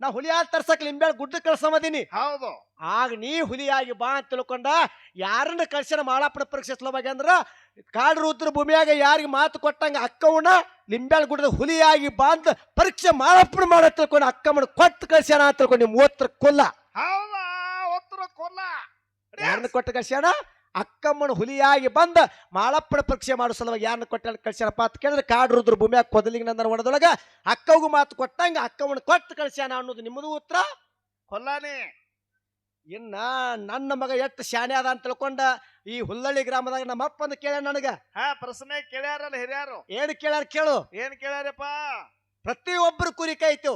ನಾ ಹುಲಿ ಹಾಲು ತರ್ಸಕ್ ಲಿಂಬ್ಯಾಳ ಗುಡ್ಡ ಕಳ್ಸಮದೀನಿ. ಹೌದು. ಆಗ ನೀ ಹುಲಿಯಾಗಿ ಬಾ ಅಂತ ತಿಳ್ಕೊಂಡ ಯಾರನ್ನ ಕಳ್ಸಿನ ಮಾಳಪ್ಪನ ಪರೀಕ್ಷೆ ಸಲುವಾಗಿ ಅಂದ್ರ ಕಾಡು ರುದ್ರ ಭೂಮಿಯಾಗ ಯಾರಿಗೆ ಮಾತು ಕೊಟ್ಟಂಗ ಅಕ್ಕವನ್ನ ಲಿಂಬ್ಯಾಳ ಗುಡ್ಡದ ಹುಲಿಯಾಗಿ ಬಾ ಅಂತ ಪರೀಕ್ಷೆ ಮಾಳಪ್ಪನ ಮಾಡ ತಿಳ್ಕೊಂಡು ಅಕ್ಕಮ್ಮನ ಕೊಟ್ಟು ಕಳ್ಸ್ಯಾನ ಅಂತ ತಿಳ್ಕೊಂಡು ಮೂವತ್ತರ ಕೊಲ್ಲ. ಹೌದಾ? ಒತ್ತರ ಕೊಲ್ಲ. ಯಾರನ್ನ ಕೊಟ್ಟು ಕಳ್ಸ್ಯಾನ? ಅಕ್ಕಮ್ಮನ ಹುಲಿಯಾಗಿ ಬಂದ ಮಾಳಪ್ಪನ ಪರೀಕ್ಷೆ ಮಾಡೋ ಸಲುವಾಗಿ ಯಾರನ್ನ ಕೊಟ್ಟ ಕಳ್ಸ್ಯಾನಪ್ಪ ಅಂತ ಕೇಳಿದ್ರೆ ಕಾಡು ರುದ್ರ ಭೂಮಿಯಾಗ ಕೊದಲಿಗೆ ನಂದನ ಒಣದೊಳಗ ಅಕ್ಕವ್ಗೂ ಮಾತು ಕೊಟ್ಟಂಗ ಅಕ್ಕಮ್ಮನ ಕೊಟ್ಟು ಕಳ್ಸ್ಯಾನ ಅನ್ನೋದು ನಿಮ್ಮದು ಉತ್ತರ? ಕೊಲ್ಲಾನಿ. ಇನ್ನ ನನ್ನ ಮಗ ಎಷ್ಟು ಶಾನೆ ಅದ ಅಂತ ತಿಳ್ಕೊಂಡ ಈ ಹುಲ್ಲಳ್ಳಿ ಗ್ರಾಮದಾಗ ನಮ್ಮ ಅಪ್ಪಂದು ಕೇಳ ನನಗ. ಹಾ ಪ್ರಶ್ನೆ ಕೇಳ್ಯಾರಲ್ಲ ಹಿರಿಯರು. ಏನ್ ಕೇಳ್ಯಾರ ಕೇಳು. ಏನ್ ಕೇಳ್ಯಾರಪ್ಪ? ಪ್ರತಿಯೊಬ್ಬರು ಕುರಿ ಕಾಯ್ತು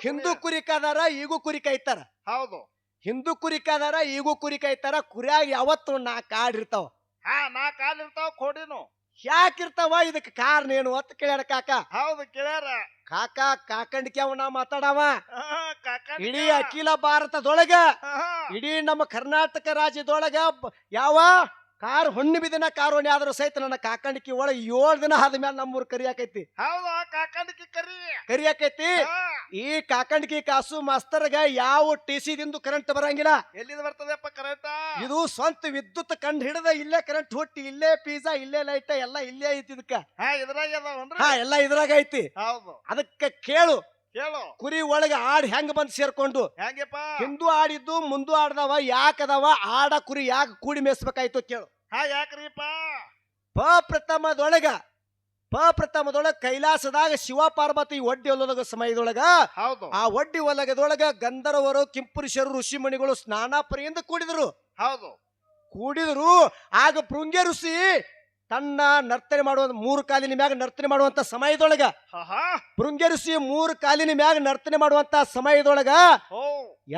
ಹಿಂದೂ ಕುರಿ ಕಾದಾರ ಈಗೂ ಕುರಿ ಕಾಯ್ತಾರ. ಹೌದು. ಹಿಂದೂ ಕುರಿ ಕಾದಾರ ಈಗೂ ಕುರಿ ಕಾಯ್ತಾರ ಕುರಿಯಾಗ ಯಾವತ್ತು ನಾ ಕಾಡ್ ಇರ್ತಾವ. ಹಾ ನಾ ಕಾಲ್ ಇರ್ತಾವ ಕೋಡಿನು. ಯಾಕಿರ್ತಾವ ಇದಕ್ಕೆ ಕಾರಣ ಏನು ಅಂತ ಕೇಳ್ಯಾರ ಕಾಕ. ಹೌದು ಕೇಳ್ಯಾರ. ಕಾಕ ಕಾಕಂಡಿಕೆ ನಾವು ಮಾತಾಡವ. ಆಹಾ, ಕಾಕ ಇಡೀ ಅಖಿಲ ಭಾರತದೊಳಗ ಇಡೀ ನಮ್ಮ ಕರ್ನಾಟಕ ರಾಜ್ಯದೊಳಗ ಬ- ಯಾವ? ಕಾರ್ ಹೊಣ್ಣು ಕಾರ್ ಹೊಣೆ ಆದ್ರೂ ಸಹಿತ ನನ್ನ ಕಾಕಂಡಿಕಿ ಒಳಗೆ ಏಳು ದಿನ ಆದ ಮೇಲೆ ನಮ್ಮೂರು ಕರಿಯಾಕೈತಿ. ಹೌದು? ಕಾಕಂಡಿಕೆ ಕರಿ? ಕರಿಯಾಕೈತಿ. ಈ ಕಾಕಂಡಿಕಿ ಕಾಸು ಮಾಸ್ತರ್ಗ ಯಾವ ಟಿ ಸಿ ದಿಂದ ಕರೆಂಟ್ ಬರಂಗಿಲ್ಲ. ಎಲ್ಲಿಂದ ಬರ್ತದಪ್ಪ ಕರೆಂಟ್ ಇದು ಸ್ವಂತ ವಿದ್ಯುತ್ ಕಂಡು ಹಿಡಿದ ಇಲ್ಲೇ ಕರೆಂಟ್ ಹುಟ್ಟಿ ಇಲ್ಲೇ ಪಿಜ್ಜಾ ಇಲ್ಲೇ ಲೈಟ್ ಎಲ್ಲ ಇಲ್ಲೇ ಐತಿ ಇದಕ್ಕ. ಹಾ ಇದ್ರಾಗ ಹಾ ಎಲ್ಲ ಇದ್ರಾಗ ಐತಿ. ಹೌದು. ಅದಕ್ಕೆ ಕೇಳು. ಕೇಳು. ಕುರಿ ಒಳಗೆ ಆಡ್ ಹೆಂಗ್ ಬಂದ್ ಸೇರ್ಕೊಂಡು? ಹೆಂಗಪ್ಪ? ಹಿಂದೂ ಆಡಿದ್ದು ಮುಂದೂ ಆಡ್ದವ ಯಾಕದವ ಆಡ ಕುರಿ ಯಾಕೆ ಕೂಡಿ ಮೇಯಿಸ್ಬೇಕಾಯ್ತು ಕೇಳು. ಹಾ ಪ್ರಥಮದೊಳಗ ಪ ಪ್ರಥಮದೊಳಗ ಕೈಲಾಸದಾಗ ಶಿವ ಪಾರ್ವತಿ ಒಡ್ಡಿ ಒಲಗ ಸಮಯದೊಳಗ ಹೌದು. ಆ ಒಡ್ಡಿ ಒಲಗದೊಳಗ ಗಂಧರ್ವರು ಕಿಂಪುರುಷರು ಋಷಿಮಣಿಗಳು ಸ್ನಾನಾಪರಿಯಿಂದ ಕೂಡಿದರು. ಹೌದು. ಕೂಡಿದ್ರು. ಆಗ ಭೃಂಗ್ಯ ಋಷಿ ತನ್ನ ನರ್ತನೆ ಮಾಡುವ ಮೂರು ಕಾಲಿನ ಮ್ಯಾಗ ನರ್ತನೆ ಮಾಡುವಂತ ಸಮಯದೊಳಗ ಋಷಿ ಮೂರು ಕಾಲಿನ ಮ್ಯಾಗ ನರ್ತನೆ ಮಾಡುವಂತ ಸಮಯದೊಳಗ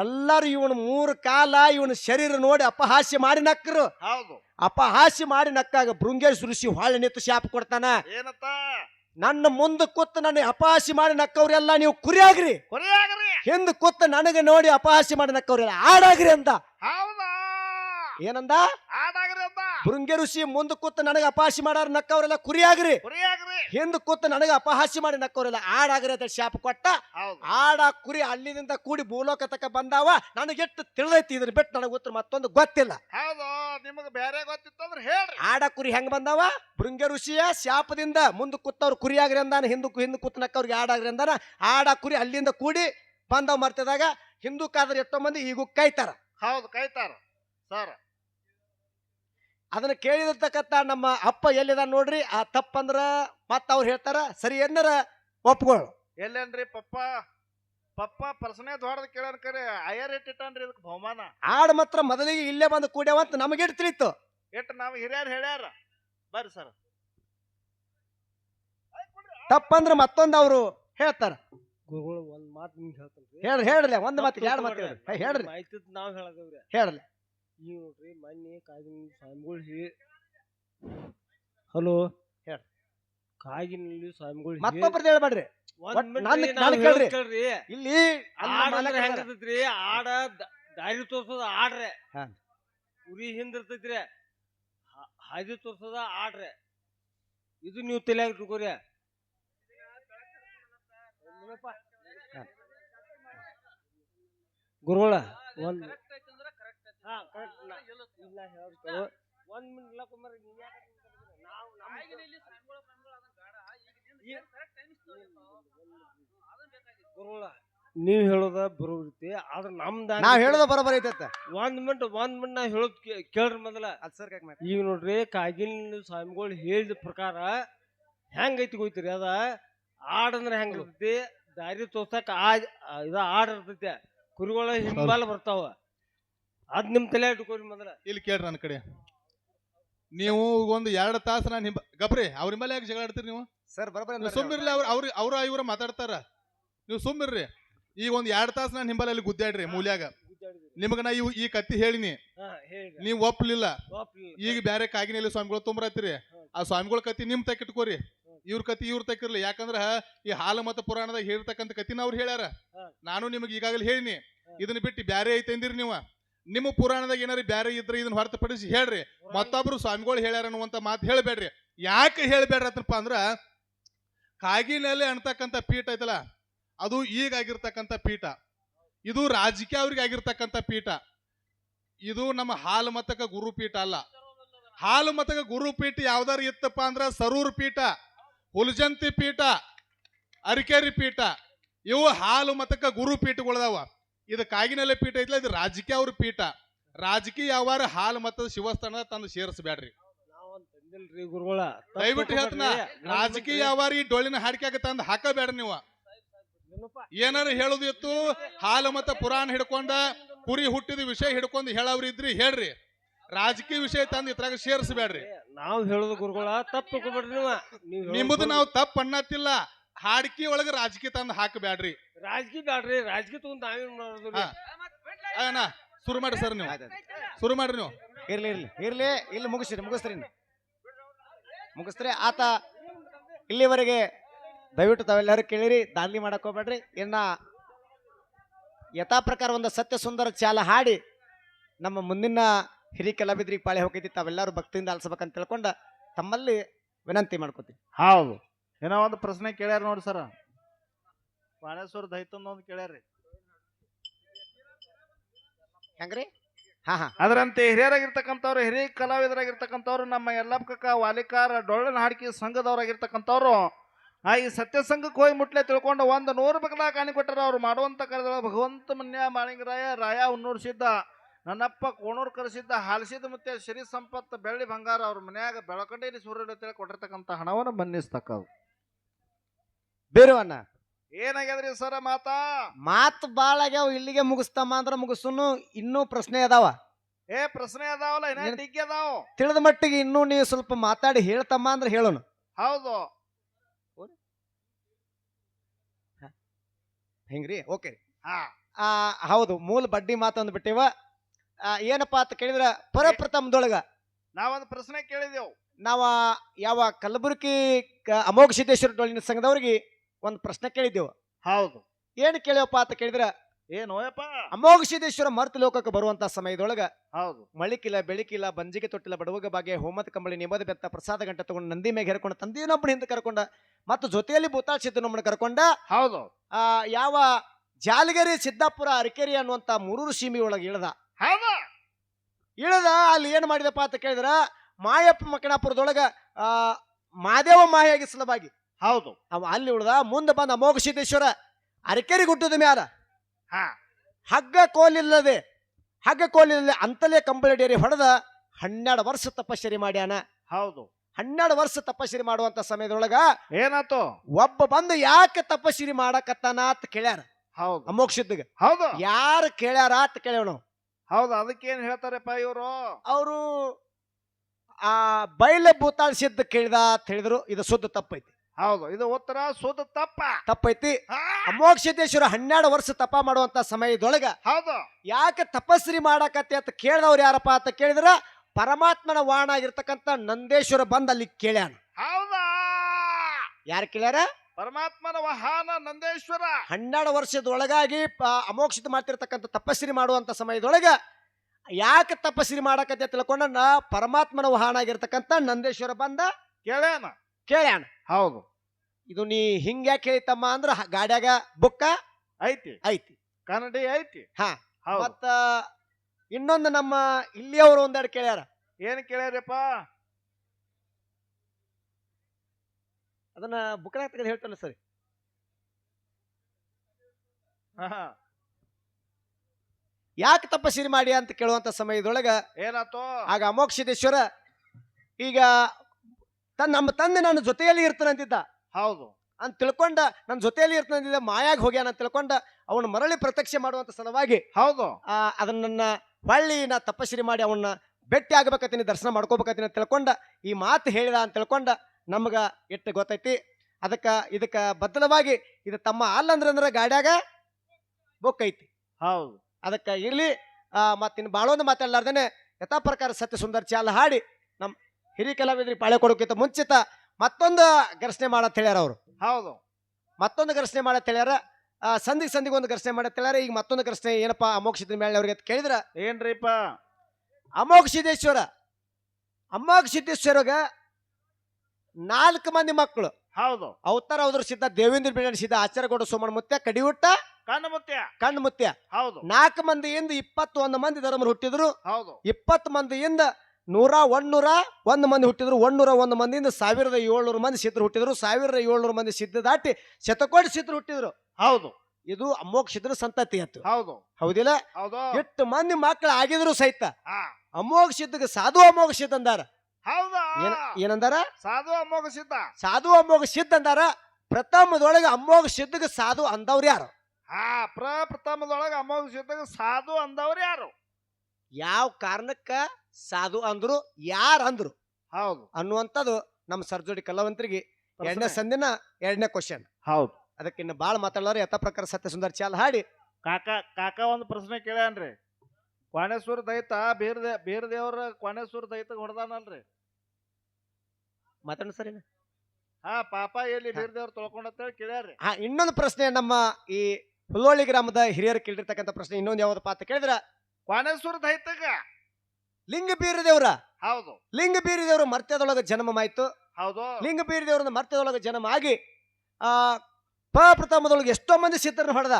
ಎಲ್ಲರೂ ಇವನ ಮೂರು ಕಾಲ ಇವನ ಶರೀರ ನೋಡಿ ಅಪಹಾಸ್ಯ ಮಾಡಿ ನಕ್ಕರು. ಅಪಹಾಸ್ಯ ಮಾಡಿ ನಕ್ಕಾಗ ಭೃಂಗೇಶ್ ಋಷಿ ಹೊಳೆ ನಿಂತು ಶಾಪ ಕೊಡ್ತಾನ. ನನ್ನ ಮುಂದೆ ಕೂತು ನನ್ನ ಅಪಹಾಸ್ಯ ಮಾಡಿ ನಕ್ಕವ್ರೆಲ್ಲ ನೀವು ಕುರಿಯಾಗ್ರಿ. ಹಿಂದ್ ಕೂತು ನನಗೆ ನೋಡಿ ಅಪಹಾಸ್ಯ ಮಾಡಿ ನಕ್ಕವ್ರೆಲ್ಲ ಆಡಾಗ್ರಿ ಅಂತ ಏನಂದ? ಆಡಾಗ್ರಿ ಅಂತ ಭೃಂಗ್ಯ ಋಷಿ ಮುಂದೆ ಕೂತು ನನಗೆ ಅಪಹಾಸ್ಯ ಮಾಡಾರ ನಕ್ಕವ್ರೆಲ್ಲ ಕುರಿಯಾಗ್ರಿ. ಕುರಿಯಾಗ್ರಿ. ಹಿಂದ್ ಕೂತು ನನಗೆ ಅಪಹಾಸ್ಯ ಮಾಡಿ ನಕ್ಕವ್ರೆಲ್ಲ ಆಡಾಗ್ರಿ ಅಂತ ಶಾಪ ಕೊಟ್ಟ. ಹೌದು. ಆಡ ಕುರಿ ಅಲ್ಲಿನಿಂದ ಕೂಡಿ ಭೂಲೋಕ ತಕ ಬಂದಾವ. ನನಗೆಟ್ಟು ತಿಳಿದೈತಿ ಇದ್ರ ಬಿಟ್ಟು ನನಗೆ ಉತ್ತರ ಮತ್ತೊಂದು ಗೊತ್ತಿಲ್ಲ. ಹೌದು ನಿಮಗ್ ಬೇರೆ ಗೊತ್ತಿತ್ತಂದ್ರ ಹೇಳ್ರಿ. ಆಡ ಕುರಿ ಹೆಂಗ್ ಬಂದಾವ? ಭೃಂಗ ಋಷಿಯ ಶಾಪದಿಂದ ಮುಂದೆ ಕೂತವ್ರು ಕುರಿಯಾಗ್ರಿ ಅಂದಾನ ಹಿಂದ ಹಿಂದ್ ಕೂತ್ ನಕ್ಕವ್ರಿಗೆ ಆಡಾಗ್ರಿ ಅಂದಾನ. ಆಡ ಕುರಿ ಅಲ್ಲಿಂದ ಕೂಡಿ ಬಂದವ್ ಮರ್ತದಾಗ ಹಿಂದೂ ಕಾದ್ರೆ ಎಷ್ಟೋ ಮಂದಿ ಈಗೂ ಕಾಯ್ತಾರ ಹೌದು ಕೈತಾರ. ಸರ್ ಅದನ್ನ ಕೇಳಿರ್ತಕ್ಕಂಥ ನಮ್ಮ ಅಪ್ಪ ಎಲ್ಲಿದ ನೋಡ್ರಿ? ಆ ತಪ್ಪಂದ್ರ ಮತ್ತ ಅವ್ರು ಹೇಳ್ತಾರ ಸರಿ ಏನಾರ ಒಪ್ಕೊಳ್ಳು ಎಲ್ಲೇನ್ರಿ ಪಪ್ಪ? ಪಪ್ಪ ಪರ್ಸನೆ ದೊಡ್ಡದ ಕೇಳನ್ ಕರೆ ಅಯ್ಯರ್ ಇಟ್ಟಿಟ್ಟನ್ರಿ ಇದಕ್ಕೆ ಬಹುಮಾನ. ಆಡ್ ಮಾತ್ರ ಮೊದಲಿಗೆ ಇಲ್ಲೇ ಬಂದು ಕೂಡ್ಯಾವಂತ ನಮಗೆ ತಿಳಿತು ಎಟ್ ನಾವು ಹಿರಿಯರು ಹೇಳ್ಯಾರ? ಬರ್ರಿ ಸರ್. ತಪ್ಪಂದ್ರ ಮತ್ತೊಂದು ಅವರು ಹೇಳ್ತಾರ. ಗುರುಗಳು ಒಂದ್ ಮಾತು ನಿಮ್ಗೆ ಹೇಳ್ತೇನ್ರಿ. ಹೇಳ್ರಿ ಹೇಳ್ರಲ್ಲ ಒಂದ್ ಮಾತು ಎರಡು ಮಾತು ಹೇಳ್ರಿ. ಹೇಳ್ರಿ. ಮಾಹಿತಿ ನಾವು ಹೇಳದವ್ರಿ. ಹೇಳ್ರಲ್ಲ ಈಗ ನೋಡ್ರಿ ಮೊನ್ನೆ ಕಾಗಿನ ಸ್ವಾಮಿಗಳು ಹೇ ಹಲೋ ಹೇಳ. ಕಾಗಿನಲ್ಲಿ ಸ್ವಾಮಿಗಳು ಮತ್ತೊಬ್ಬರು ಹೇಳ್ಬೇಡ್ರಿ. ಒಂದ್ ಒಟ್ ನನ್- ಕೇಳ್ರಿ. ಇಲ್ಲಿ ಅಲ್ಲಿ ನಮ್ಮ ಆಡ ಹೆಂಗ್ ಆಡ ದ- ದಾರಿ ತೋರ್ಸೋದ ಆಡ್ರೆ. ಹಾ. ಕುರಿ ಹಿಂದ್ ಇರ್ತೈತ್ರಿ. ಹಾದಿ ತೋರ್ಸೋದ ಆಡ್ರೆ. ಇದು ನೀವು ತಲೆಯಾಗ ಇಟ್ಕೋರಿ. ಗುರುಗಳ ಒಂದ್ ಇಲ್ಲ. ಒಂದ್ ಮಿನಿಟ್ ಇಲ್ಲ ಕುಮಾರ ಯಾಕ್? ನಾವು ಗುರುಗಳ, ನೀವ್ ಹೇಳೋದ ಬರೋತಿ ಆದ್ರ ನಮ್ದ ನಾವ್ ಹೇಳೋದ ಬರೋಬರ್ ಐತತ್ತ ಒಂದ್ ಮಿನಿಟ್ ಒಂದ್ ಮಿನಿಟ್ ನಾ ಹೇಳೋದ್ ಕೇ- ಕೇಳ್ರಿ ಮೊದಲ. ಅದ್ ಸರ್ ಈಗ ನೋಡ್ರಿ ಕಾಗಿನ ಸ್ವಾಮಿಗಳು ಹೇಳಿದ ಪ್ರಕಾರ ಹೆಂಗೈತಿ ಗೊತ್ತೀರಿ ಅದ? ಆಡಂದ್ರ ಹೆಂಗ್ ಇರ್ತೈತಿ? ದಾರಿ ತೋರ್ಸಕ್ ಆ ಆ- ಇದ ಆಡ್ ಇರ್ತೈತಿ. ಕುರಿಗಳ ಹಿಂಬಾಲ ಬರ್ತಾವ. ಅದ್ ನಿಮ್ ತಲೆ ಇಟ್ಕೋರಿ ಮೊದಲ. ಇಲ್ಲಿ ಕೇಳ್ರಿ ನನ್ನ ಕಡೆ. ನೀವು ಒಂದು ಎರಡು ತಾಸು ನಾನು ಹಿಂಬ ಗಬ್ರಿ ಅವ್ರ ಮೇಲೆ ಯಾಕೆ ಜಗಳ ಆಡ್ತೀರಿ ನೀವು? ಸರ್ ಬರೋಬರ್ ನೀವು ಸುಮ್ಮಿರ್ಲಿ ಅವ್ರ ಅವ್ರ ಅವ್ರ ಇವ್ರ ಮಾತಾಡ್ತಾರ. ನೀವು ಸುಮ್ಮಿರ್ರಿ ಈಗ ಒಂದ್ ಎರಡು ತಾಸು ನಾನು ಹಿಂಬಲ್ಲ ಅಲ್ಲಿ ಗುದ್ದಾಡ್ರಿ ಮೂಲ್ಯಾಗ. ನಿಮಗ ನಾ ಇವ್ ಈ ಕತ್ತಿ ಹೇಳಿನಿ. ನೀವು ಒಪ್ಲಿಲ್ಲ. ಈಗ ಬ್ಯಾರೆ ಕಾಗಿನಲ್ಲಿ ಸ್ವಾಮಿಗಳು ತುಂಬರತ್ತೀರಿ. ಆ ಸ್ವಾಮಿಗಳ ಕತ್ತಿ ನಿಮ್ ತಕ್ಕಿಟ್ಕೋರಿ ಇವ್ರ ಕತ್ತಿ ಇವ್ರ ತಕ್ಕಿರ್ಲಿ ಯಾಕಂದ್ರ ಈ ಹಾಲು ಮತ್ತು ಪುರಾಣದಾಗ ಹೇಳಿರ್ತಕ್ಕಂಥ ಕತ್ತಿನ ಅವ್ರು ಹೇಳ್ಯಾರ. ನಾನು ನಿಮಗೆ ಈಗಾಗಲೇ ಹೇಳಿನಿ. ಇದನ್ನ ಬಿಟ್ಟು ಬ್ಯಾರೆ ಐತೆ ಅಂದಿರಿ ನೀವು. ನಿಮ್ಮ ಪುರಾಣದಾಗ ಏನಾರ ಬ್ಯಾರೆ ಇದ್ರೆ ಇದನ್ನ ಹೊರತುಪಡಿಸಿ ಹೇಳ್ರಿ. ಮತ್ತೊಬ್ರು ಸ್ವಾಮಿಗಳು ಹೇಳ್ಯಾರ ಅನ್ನುವಂತ ಮಾತು ಹೇಳ್ಬೇಡ್ರಿ. ಯಾಕೆ ಹೇಳ್ಬೇಡ್ರಿ ಅಂತಪ್ಪ ಅಂದ್ರ, ಕಾಗಿನಲ್ಲಿ ಅಣ್ತಕ್ಕಂತ ಪೀಠ ಐತಲ್ಲ, ಅದು ಈಗ ಆಗಿರ್ತಕ್ಕಂಥ ಪೀಠ. ಇದು ರಾಜಕೀಯ ಅವ್ರಿಗೆ ಆಗಿರ್ತಕ್ಕಂಥ ಪೀಠ. ಇದು ನಮ್ಮ ಹಾಲು ಮತಕ ಗುರುಪೀಠ ಅಲ್ಲ. ಹಾಲು ಮತಕ ಗುರುಪೀಠ ಯಾವ್ದಾರು ಇತ್ತಪ್ಪ ಅಂದ್ರ ಸರೂರ್ ಪೀಠ, ಹುಲಜಂತಿ ಪೀಠ, ಅರಿಕೇರಿ ಪೀಠ. ಇವು ಹಾಲು ಮತಕ ಗುರುಪೀಠಗಳದಾವ ಇದು ಕಾಗಿನೆಲೆ ಪೀಠ ಐತ್ಲ ಇದು ರಾಜಕೀಯ ಅವ್ರ ಪೀಠ. ರಾಜಕೀಯ ಯಾವಾರ ಹಾಲು ಮತ್ತ ಶಿವಸ್ಥಾನ ತಂದು ಸೇರಿಸಬೇಡ್ರಿ ಗುರುಗಳ. ದಯವಿಟ್ಟು ಹೇಳ್ತನ. ರಾಜಕೀಯ ಯಾವಾರ ಈ ಡೊಳ್ಳಿನ ಹಾಡಿಕೆ ತಂದು ಹಾಕಬೇಡ ನೀವು. ಏನಾರು ಹೇಳುದು ಇತ್ತು ಹಾಲು ಮತ್ತ ಪುರಾಣ ಹಿಡ್ಕೊಂಡ ಕುರಿ ಹುಟ್ಟಿದ ವಿಷಯ ಹಿಡ್ಕೊಂಡು ಹೇಳವ್ರಿ ಇದ್ರಿ ಹೇಳ್ರಿ. ರಾಜಕೀಯ ವಿಷಯ ತಂದು ಇದ್ರಾಗ ಸೇರಿಸಬೇಡ್ರಿ ನಾವು ಹೇಳುದು ಗುರುಗಳ ತಪ್ಪು ನೀವ. ನಿಮ್ಮದು ನಾವು ತಪ್ಪು ಅನ್ನತ್ತಿಲ್ಲ ಹಾಡ್ಕಿ ಒಳಗ ರಾಜಕೀಯ ತಂದು ಹಾಕಬ್ಯಾಡ್ರಿ. ರಾಜಕೀಯ ಬ್ಯಾಡ್ರಿ ರಾಜಕೀಯ ತಗೊಂಡ್ ನಾವೇನ್ ಮಾಡೋದು ಹಾ. ಅಣ್ಣ ಶುರು ಮಾಡ್ರಿ ಸರ್ ನೀವು. ಶುರು ಮಾಡ್ರಿ ನೀವು. ಇರ್ಲಿ ಇರ್ಲಿ ಇರ್ಲಿ ಇಲ್ಲಿ ಮುಗಿಸ್ರಿ ಮುಗಿಸ್ರಿ ಇನ್ನು. ಮುಗಿಸ್ರಿ ಆತ ಇಲ್ಲಿವರೆಗೆ ದಯವಿಟ್ಟು ತಾವೆಲ್ಲರೂ ಕೇಳಿರಿ ದಾಳಿ ಮಾಡಕ್ ಹೋಗ್ಬೇಡ್ರಿ. ಇನ್ನ ಯಥಾ ಪ್ರಕಾರ ಒಂದು ಸತ್ಯ ಸುಂದರ ಚಾಲ ಹಾಡಿ ನಮ್ಮ ಮುಂದಿನ ಹಿರಿ ಕಲಾವಿದ್ರಿಗೆ ಪಾಳೆ ಹೋಗೈತಿ ತಾವೆಲ್ಲರೂ ಭಕ್ತಿಯಿಂದ ಆಲಿಸ್ಬೇಕಂತ ತಿಳ್ಕೊಂಡ ತಮ್ಮಲ್ಲಿ ವಿನಂತಿ ಮಾಡ್ಕೋತೀವಿ ಹೌದು. ಏನೋ ಒಂದು ಪ್ರಶ್ನೆ ಕೇಳ್ಯಾರ ನೋಡಿ ಸರ. ಬಾಣೇಶ್ವರ ದೈತಂದ ಒಂದು ಕೇಳ್ಯಾರ್ರಿ ಹೆಂಗ್ರಿ? ಹಾ ಹಾ. ಅದರಂತೆ ಹಿರಿಯರಾಗಿರ್ತಕ್ಕಂಥವ್ರು ಹಿರಿಯ ಕಲಾವಿದರಾಗಿರ್ತಕ್ಕಂಥವ್ರು ನಮ್ಮ ಯಲ್ಲಪ್ಪಕ್ಕ ವಾಲಿಕಾರ ಡೊಳ್ಳನ ಹಾಡಿಕೆ ಸಂಘದವರಾಗಿರ್ತಕ್ಕಂಥವ್ರು ಆ ಈ ಸತ್ಯ ಸಂಘಕ್ಕೆ ಹೋಗಿ ಮುಟ್ಲೆ ತಿಳ್ಕೊಂಡು ಒಂದು ನೂರು ಬಗ್ಗೆ ಕಾಣಿ ಕೊಟ್ಟರ ಅವ್ರು ಮಾಡುವಂತ ಕರೆದ ಭಗವಂತ ಮನ್ಯ ಮಾಳಿಂಗರಾಯ ರಾಯ ಉನ್ನೂರು ಸಿದ್ಧ ನನ್ನಪ್ಪ ಕೋಣೂರು ಕರೆಸಿದ್ದ ಹಾಲಿಸಿದ ಮತ್ತೆ ಶ್ರೀ ಸಂಪತ್ತು ಬೆಳ್ಳಿ ಬಂಗಾರ ಅವ್ರ ಮನ್ಯಾಗ ಬೆಳಕಂಡೇರಿ ಸೂರ್ಯ ಕೊಟ್ಟಿರ್ತಕ್ಕಂಥ ಹಣವನ್ನು ಮನ್ನಿಸ್ತಕ್ಕವು ಬೇರುವನ್ನ ಏನಾಗ್ಯದ್ರಿ ಸರ ಮಾತಾ? ಮಾತ್ ಬಾಳ ಆಗ್ಯಾವ ಇಲ್ಲಿಗೆ ಮುಗಿಸ್ತಮ್ಮ ಅಂದ್ರ ಮುಗಿಸುನು ಇನ್ನೂ ಪ್ರಶ್ನೆ ಅದಾವ. ಏ ಪ್ರಶ್ನೆ ಅದಾವಲ್ಲ ಏನ ಡಿಗ್ಗಿ ಅದಾವ. ತಿಳಿದ ಮಟ್ಟಿಗೆ ಇನ್ನೂ ನೀವು ಸ್ವಲ್ಪ ಮಾತಾಡಿ ಹೇಳ್ತಮ್ಮ ಅಂದ್ರೆ ಹೇಳೋಣ ಹೌದು. ಹೆಂಗ್ರಿ? ಓಕೆ ಹಾ. ಆ ಹೌದು ಮೂಲ ಬಡ್ಡಿ ಮಾತು ಬಿಟ್ಟಿವ. ಆ, ಏನಪ್ಪಾ ಅಂತ ಕೇಳಿದ್ರ ಪರಪ್ರಥಮದೊಳಗ ನಾವೊಂದು ಪ್ರಶ್ನೆ ಕೇಳಿದೆವು. ನಾವ ಯಾವ ಕಲಬುರಗಿ ಕ- ಅಮೋಘ ಸಿದ್ದೇಶ್ವರ ಡೊಳ್ಳಿನ ಸಂಘದವ್ರಿಗೆ ಒಂದು ಪ್ರಶ್ನೆ ಕೇಳಿದ್ದೆವು. ಹೌದು. ಏನು ಕೇಳ್ಯವಪ್ಪ ಅಂತ ಕೇಳಿದ್ರ ಏನೋ ಯಪ್ಪ ಅಮೋಘ ಸಿದ್ದೇಶ್ವರ ಮರ್ತ ಲೋಕಕ್ಕೆ ಬರುವಂತ ಸಮಯದೊಳಗ ಹೌದು. ಮಳಿಕಿಲ್ಲ ಬೆಳಕಿಲ್ಲ ಬಂಜಿಗೆ ತೊಟ್ಟಿಲ್ಲ ಬಡವಗ ಬಾಗೆ ಹೋಮದ ಕಂಬಳಿ ನಿಮದ ಬೆತ್ತ ಪ್ರಸಾದ ಗಂಟೆ ತಗೊಂಡು ನಂದಿ ಮೇಲೆ ಹೇರ್ಕೊಂಡು ತಂದಿನೊಬ್ಬನ ಹಿಂದೆ ಕರ್ಕೊಂಡ ಮತ್ತು ಜೊತೆಯಲ್ಲಿ ಭೂತಾಳ್ ಸಿದ್ದನೊಬ್ಬನ ಕರ್ಕೊಂಡ ಹೌದು. ಆ ಯಾವ ಜಾಲಗೇರಿ ಸಿದ್ದಾಪುರ ಅರಕೆರಿ ಅನ್ನುವಂತ ಮೂರೂರು ಸೀಮಿ ಒಳಗೆ ಇಳ್ದ. ಹೌದು. ಇಳ್ದ ಅಲ್ಲಿ ಏನು ಮಾಡಿದಪ್ಪ ಅಂತ ಕೇಳಿದ್ರ ಮಾಯಪ್ಪ ಮಕಣಾಪುರದೊಳಗ ಆ ಮಾದೇವ ಮಾಯಾಗಿ ಸಲುವಾಗಿ ಹೌದು. ಅವ ಅಲ್ಲಿ ಉಳ್ದ ಮುಂದೆ ಬಂದ ಅಮೋಘ ಸಿದ್ದೇಶ್ವರ ಅರಕೆರಿ ಗುಟ್ಟದ ಮ್ಯಾಲ. ಹಾ. ಹಗ್ಗ ಕೋಲಿಲ್ಲದೆ ಹಗ್ಗ ಕೋಲಿಲ್ಲದೆ ಅಂತಲೇ ಕಂಬಳಡೇರಿ ಹೊಡೆದ ಹನ್ನೆರಡು ವರ್ಷ ತಪಶ್ಚರಿ ಮಾಡ್ಯಾನ. ಹೌದು. ಹನ್ನೆರಡು ವರ್ಷ ತಪಶ್ಚರಿ ಮಾಡುವಂತ ಸಮಯದೊಳಗ ಏನಾತು? ಒಬ್ಬ ಬಂದು ಯಾಕೆ ತಪಶ್ಚರಿ ಮಾಡಕತ್ತಾನ ಅಂತ ಕೇಳ್ಯಾರ. ಹೌದು. ಅಮೋಕ್ಷಿದ್ಗ ಹೌದು. ಯಾರು ಕೇಳ್ಯಾರ ಅಂತ ಕೇಳ್ಯಾವ ನಾವು. ಹೌದು ಅದಕ್ಕೇನ್ ಹೇಳ್ತಾರಪ್ಪ ಇವರು? ಅವರು ಆ ಬೈಲೆ ಭೂತಾಳಿಸಿದ್ದ ಕೇಳಿದ ಅಂತ ಹೇಳಿದ್ರು ಇದು ಸುದ್ದ ತಪ್ಪೈತಿ. ಹೌದು. ಇದು ಉತ್ತರ ಸುದ್ದ ತಪ್ಪ. ತಪ್ಪೈತಿ. ಹಾ, ಅಮೋಕ್ಷೇಶ್ವರ ಹನ್ನೆರಡು ವರ್ಷ ತಪ ಮಾಡುವಂತ ಸಮಯದೊಳಗ ಹೌದು. ಯಾಕೆ ತಪಸ್ರಿ ಮಾಡಕತ್ತೆ ಅಂತ ಕೇಳಿದವ್ರು ಯಾರಪ್ಪ ಅಂತ ಕೇಳಿದ್ರ ಪರಮಾತ್ಮನ ವಾಣ ಆಗಿರ್ತಕ್ಕಂಥ ನಂದೇಶ್ವರ ಬಂದ ಅಲ್ಲಿ ಕೇಳ್ಯಾನ. ಹೌದಾ? ಯಾರು ಕೇಳ್ಯಾರ? ಪರಮಾತ್ಮನ ವಾಹನ ನಂದೇಶ್ವರ. ಹನ್ನೆರಡು ವರ್ಷದೊಳಗಾಗಿ ಪ- ಅಮೋಕ್ಷಿತ ಮಾಡ್ತಿರ್ತಕ್ಕಂಥ ತಪಸ್ರಿ ಮಾಡುವಂತ ಸಮಯದೊಳಗ ಯಾಕೆ ತಪಸ್ರಿ ಮಾಡಕತ್ತೆ ಅಂತ ತಿಳ್ಕೊಂಡ ನಾ ಪರಮಾತ್ಮನ ವಾಹನ ಆಗಿರ್ತಕ್ಕಂಥ ನಂದೇಶ್ವರ ಬಂದ ಕೇಳ್ಯಾನ. ಕೇಳ್ಯಾನ. ಹೌದು. ಇದು ನೀ ಹಿಂಗ್ಯಾಕೆ ಹೇಳಿತಮ್ಮ ಅಂದ್ರ ಹ- ಗಾಡ್ಯಾಗ ಬುಕ್ಕ ಐತಿ. ಐತಿ. ಕನ್ನಡಿ ಐತಿ. ಹಾ. ಹೌದು. ಮತ್ತ ಇನ್ನೊಂದು ನಮ್ಮ ಇಲ್ಲಿಯವರು ಒಂದೆರಡು ಕೇಳ್ಯಾರ. ಏನ್ ಕೇಳ್ಯಾರಪ್ಪ? ಅದನ್ನ ಬುಕ್ ತೆಗೆದು ಹೇಳ್ತಾನೆ ಸರಿ. ಹಾ, ಯಾಕೆ ತಪಸ್ಸಿರಿ ಮಾಡಿ ಅಂತ ಕೇಳುವಂತ ಸಮಯದೊಳಗ ಏನಾತು? ಆಗ ಅಮೋಕ್ಷಿತೇಶ್ವರ ಈಗ ತನ್ನ ನಮ್ಮ ತಂದೆ ನನ್ನ ಜೊತೆಯಲ್ಲಿ ಇರ್ತಾನಂತಿದ್ದ ಹೌದು. ಅಂತ ತಿಳ್ಕೊಂಡ ನನ್ನ ಜೊತೆಯಲ್ಲಿ ಇರ್ತಾನಂತಿದ್ದ ಮಾಯಾಗಿ ಹೋಗ್ಯಾನ ಅಂತ ತಿಳ್ಕೊಂಡ ಅವನು ಮರಳಿ ಪ್ರತ್ಯಕ್ಷ ಮಾಡುವಂತ ಸಲುವಾಗಿ ಹೌದು. ಆ ಅದನ್ನ ಹೊಳ್ಳಿ ನಾ ತಪಸ್ಸಿರಿ ಮಾಡಿ ಅವನ್ನ ಭೇಟಿ ಆಗ್ಬೇಕತ್ತೀನಿ ದರ್ಶನ ಮಾಡ್ಕೋಬೇಕತ್ತೀನಿ ಅಂತ ತಿಳ್ಕೊಂಡ ಈ ಮಾತು ಹೇಳಿದ ಅಂತ ತಿಳ್ಕೊಂಡ ನಮ್ಗ ಎಷ್ಟು ಗೊತ್ತೈತಿ. ಅದಕ್ಕ ಇದಕ್ಕ ಬದಲವಾಗಿ ಇದು ತಮ್ಮ ಅಲ್ಲಂದ್ರ ಅಂದ್ರೆ ಗಾಡ್ಯಾಗ ಬುಕ್ ಐತಿ ಹೌದು. ಅದಕ್ಕ ಇರ್ಲಿ ಆ ಮತ್ತಿನ್ ಬಾಳೊಂದು ಮಾತಾಡ್ಲಾರ್ದೇನೆ ಯಥಾ ಪ್ರಕಾರ ಸತ್ಯ ಸುಂದರ ಚಾಲ ಹಾಡಿ ನಮ್ ಹಿರಿ ಕಲಾವಿದ್ರಿಗೆ ಪಾಳೆ ಕೊಡೋಕ್ಕಿಂತ ಮುಂಚಿತ ಮತ್ತೊಂದು ಘರ್ಷಣೆ ಮಾಡತ್ ಹೇಳ್ಯಾರ ಅವರು. ಹೌದು. ಮತ್ತೊಂದು ಘರ್ಷಣೆ ಮಾಡತ್ ಹೇಳ್ಯಾರ. ಸಂಧಿಗೆ ಸಂಧಿಗೆ ಒಂದು ಘರ್ಷಣೆ ಮಾಡತ್ ಹೇಳ್ಯಾರ. ಈಗ ಮತ್ತೊಂದು ಘರ್ಷಣೆ ಏನಪ್ಪಾ ಅಮೋಕ್ಷಿದ್ರ ಮೇಲೆ ಅವ್ರಿಗೆ ಅಂತ ಕೇಳಿದ್ರ? ಏನ್ರಿಪ್ಪ? ಅಮೋಘ ಸಿದ್ದೇಶ್ವರಗ ನಾಲ್ಕು ಮಂದಿ ಮಕ್ಕಳು ಹೌದು. ಅವತಾರ ಅವ್ರ ಸಿದ್ಧ ದೇವೇಂದ್ರ ಬಿಡಾಡಿ ಸಿದ್ಧ ಆಚಾರಗೌಡ ಸೋಮಣ್ಣ ಮುತ್ಯ ಕಡಿಯುಟ್ಟ ಕಣ್ಣು ಮುತ್ಯ. ಕಣ್ಣು ಮುತ್ಯ. ಹೌದು. ನಾಲ್ಕು ಮಂದಿಯಿಂದ ಇಪ್ಪತ್ತೊಂದು ಮಂದಿ ಧರ್ಮರು ಹುಟ್ಟಿದ್ರು. ಹೌದು. ಇಪ್ಪತ್ತು ಮಂದಿಯಿಂದ ನೂರ ಒಂದೂರ ಒಂದು ಮಂದಿ ಹುಟ್ಟಿದ್ರು ಒಂದೂರ ಒಂದು ಮಂದಿಯಿಂದ ಸಾವಿರದ ಏಳ್ನೂರು ಮಂದಿ ಸಿದ್ಧರು ಹುಟ್ಟಿದ್ರು ಸಾವಿರದ ಏಳ್ನೂರು ಮಂದಿ ಸಿದ್ಧ ದಾಟಿ ಶತಕೋಟಿ ಸಿದ್ಧರು ಹುಟ್ಟಿದ್ರು. ಹೌದು. ಇದು ಅಮೋಘ ಸಿದ್ಧರ ಸಂತತಿ ಆಯ್ತು. ಹೌದು. ಹೌದಿಲ್ಲ? ಹೌದು. ಎಷ್ಟು ಮಂದಿ ಮಕ್ಕಳು ಆಗಿದ್ರು ಸಹಿತ. ಅಮೋಘ ಸಿದ್ಧಗೆ ಸಾಧು ಅಮೋಘ ಸಿದ್ಧ ಅಂದಾರ. ಹೌದಾ? ಏನ ಏನಂದಾರ? ಸಾಧು ಅಮೋಘ ಸಿದ್ಧ. ಸಾಧು ಅಮೋಘ ಸಿದ್ಧ ಅಂದಾರ. ಪ್ರಥಮದೊಳಗೆ ಅಮೋಘ ಸಿದ್ಧಗೆ ಸಾಧು ಅಂದವ್ರು ಯಾರು? ಹಾ ಪ್ರಪ್ರಥಮದೊಳಗ ಅಮೋಘ ಸಿದ್ಧ ಸಾಧು ಅಂದವ್ರು ಯಾರು? ಯಾವ ಕಾರಣಕ್ಕ ಸಾಧು ಅಂದ್ರು ಯಾರು ಅಂದ್ರು? ಹೌದು. ಅನ್ನುವಂಥದ್ದು ನಮ್ಮ ಸರ್ಜೋಡಿ ಕಲಾವಂತರಿಗೆ ಎರಡನೇ ಸಂದಿನ ಎರಡನೇ ಕ್ವಶನ್ ಹೌದು. ಅದಕ್ಕೆ ಇನ್ನು ಭಾಳ ಮಾತಾಡೋರು ಯಥ ಪ್ರಕಾರ ಸತ್ಯ ಸುಂದರ್ ಚಾಲ್ ಹಾಡಿ. ಕಾಕ ಕಾಕ ಒಂದು ಪ್ರಶ್ನೆ ಕೇಳ್ಯಾನ್ರಿ. ಕ್ವಾಣೇಶ್ವರ ದೈತ ಬೇರ್ ದೇ ಬೇರ್ ದೇವ್ರ ಕ್ವಾಣೇಶ್ವರ ದೈತ ಹೊಡೆದಾನಲ್ರಿ. ಮಾತಾಡ ಸರಿ ಹಾ ಪಾಪ ಎಲ್ಲಿ ಬೇರ್ ದೇವ್ರ ತೊಳ್ಕೊಂಡಂತೇಳಿ ಕೇಳ್ಯಾರ್ರಿ. ಹಾ ಇನ್ನೊಂದು ಪ್ರಶ್ನೆ ನಮ್ಮ ಈ ಹುಲ್ಲೋಳಿ ಗ್ರಾಮದ ಹಿರಿಯರು ಕೇಳಿರ್ತಕ್ಕಂಥ ಪ್ರಶ್ನೆ ಇನ್ನೊಂದು ಯಾವ್ದಪ್ಪ ಅಂತ ಕೇಳಿದ್ರ? ಕ್ವಾಣೇಶ್ವರ ದೈತಗ. ಲಿಂಗ ಬೀರ ದೇವ್ರ ಹೌದು. ಲಿಂಗ ಬೀರ ದೇವ್ರ ಮರ್ತ್ಯದೊಳಗ ಆಯ್ತು ಹೌದು. ಲಿಂಗ ಬೀರ ದೇವ್ರ ಮರ್ತ್ಯದೊಳಗ ಜನ್ಮ ಆಗಿ ಆ ಪ ಪ್ರಥಮದೊಳಗೆ ಎಷ್ಟೋ ಮಂದಿ ಸಿದ್ಧರನ್ನ ಹೊಡೆದ.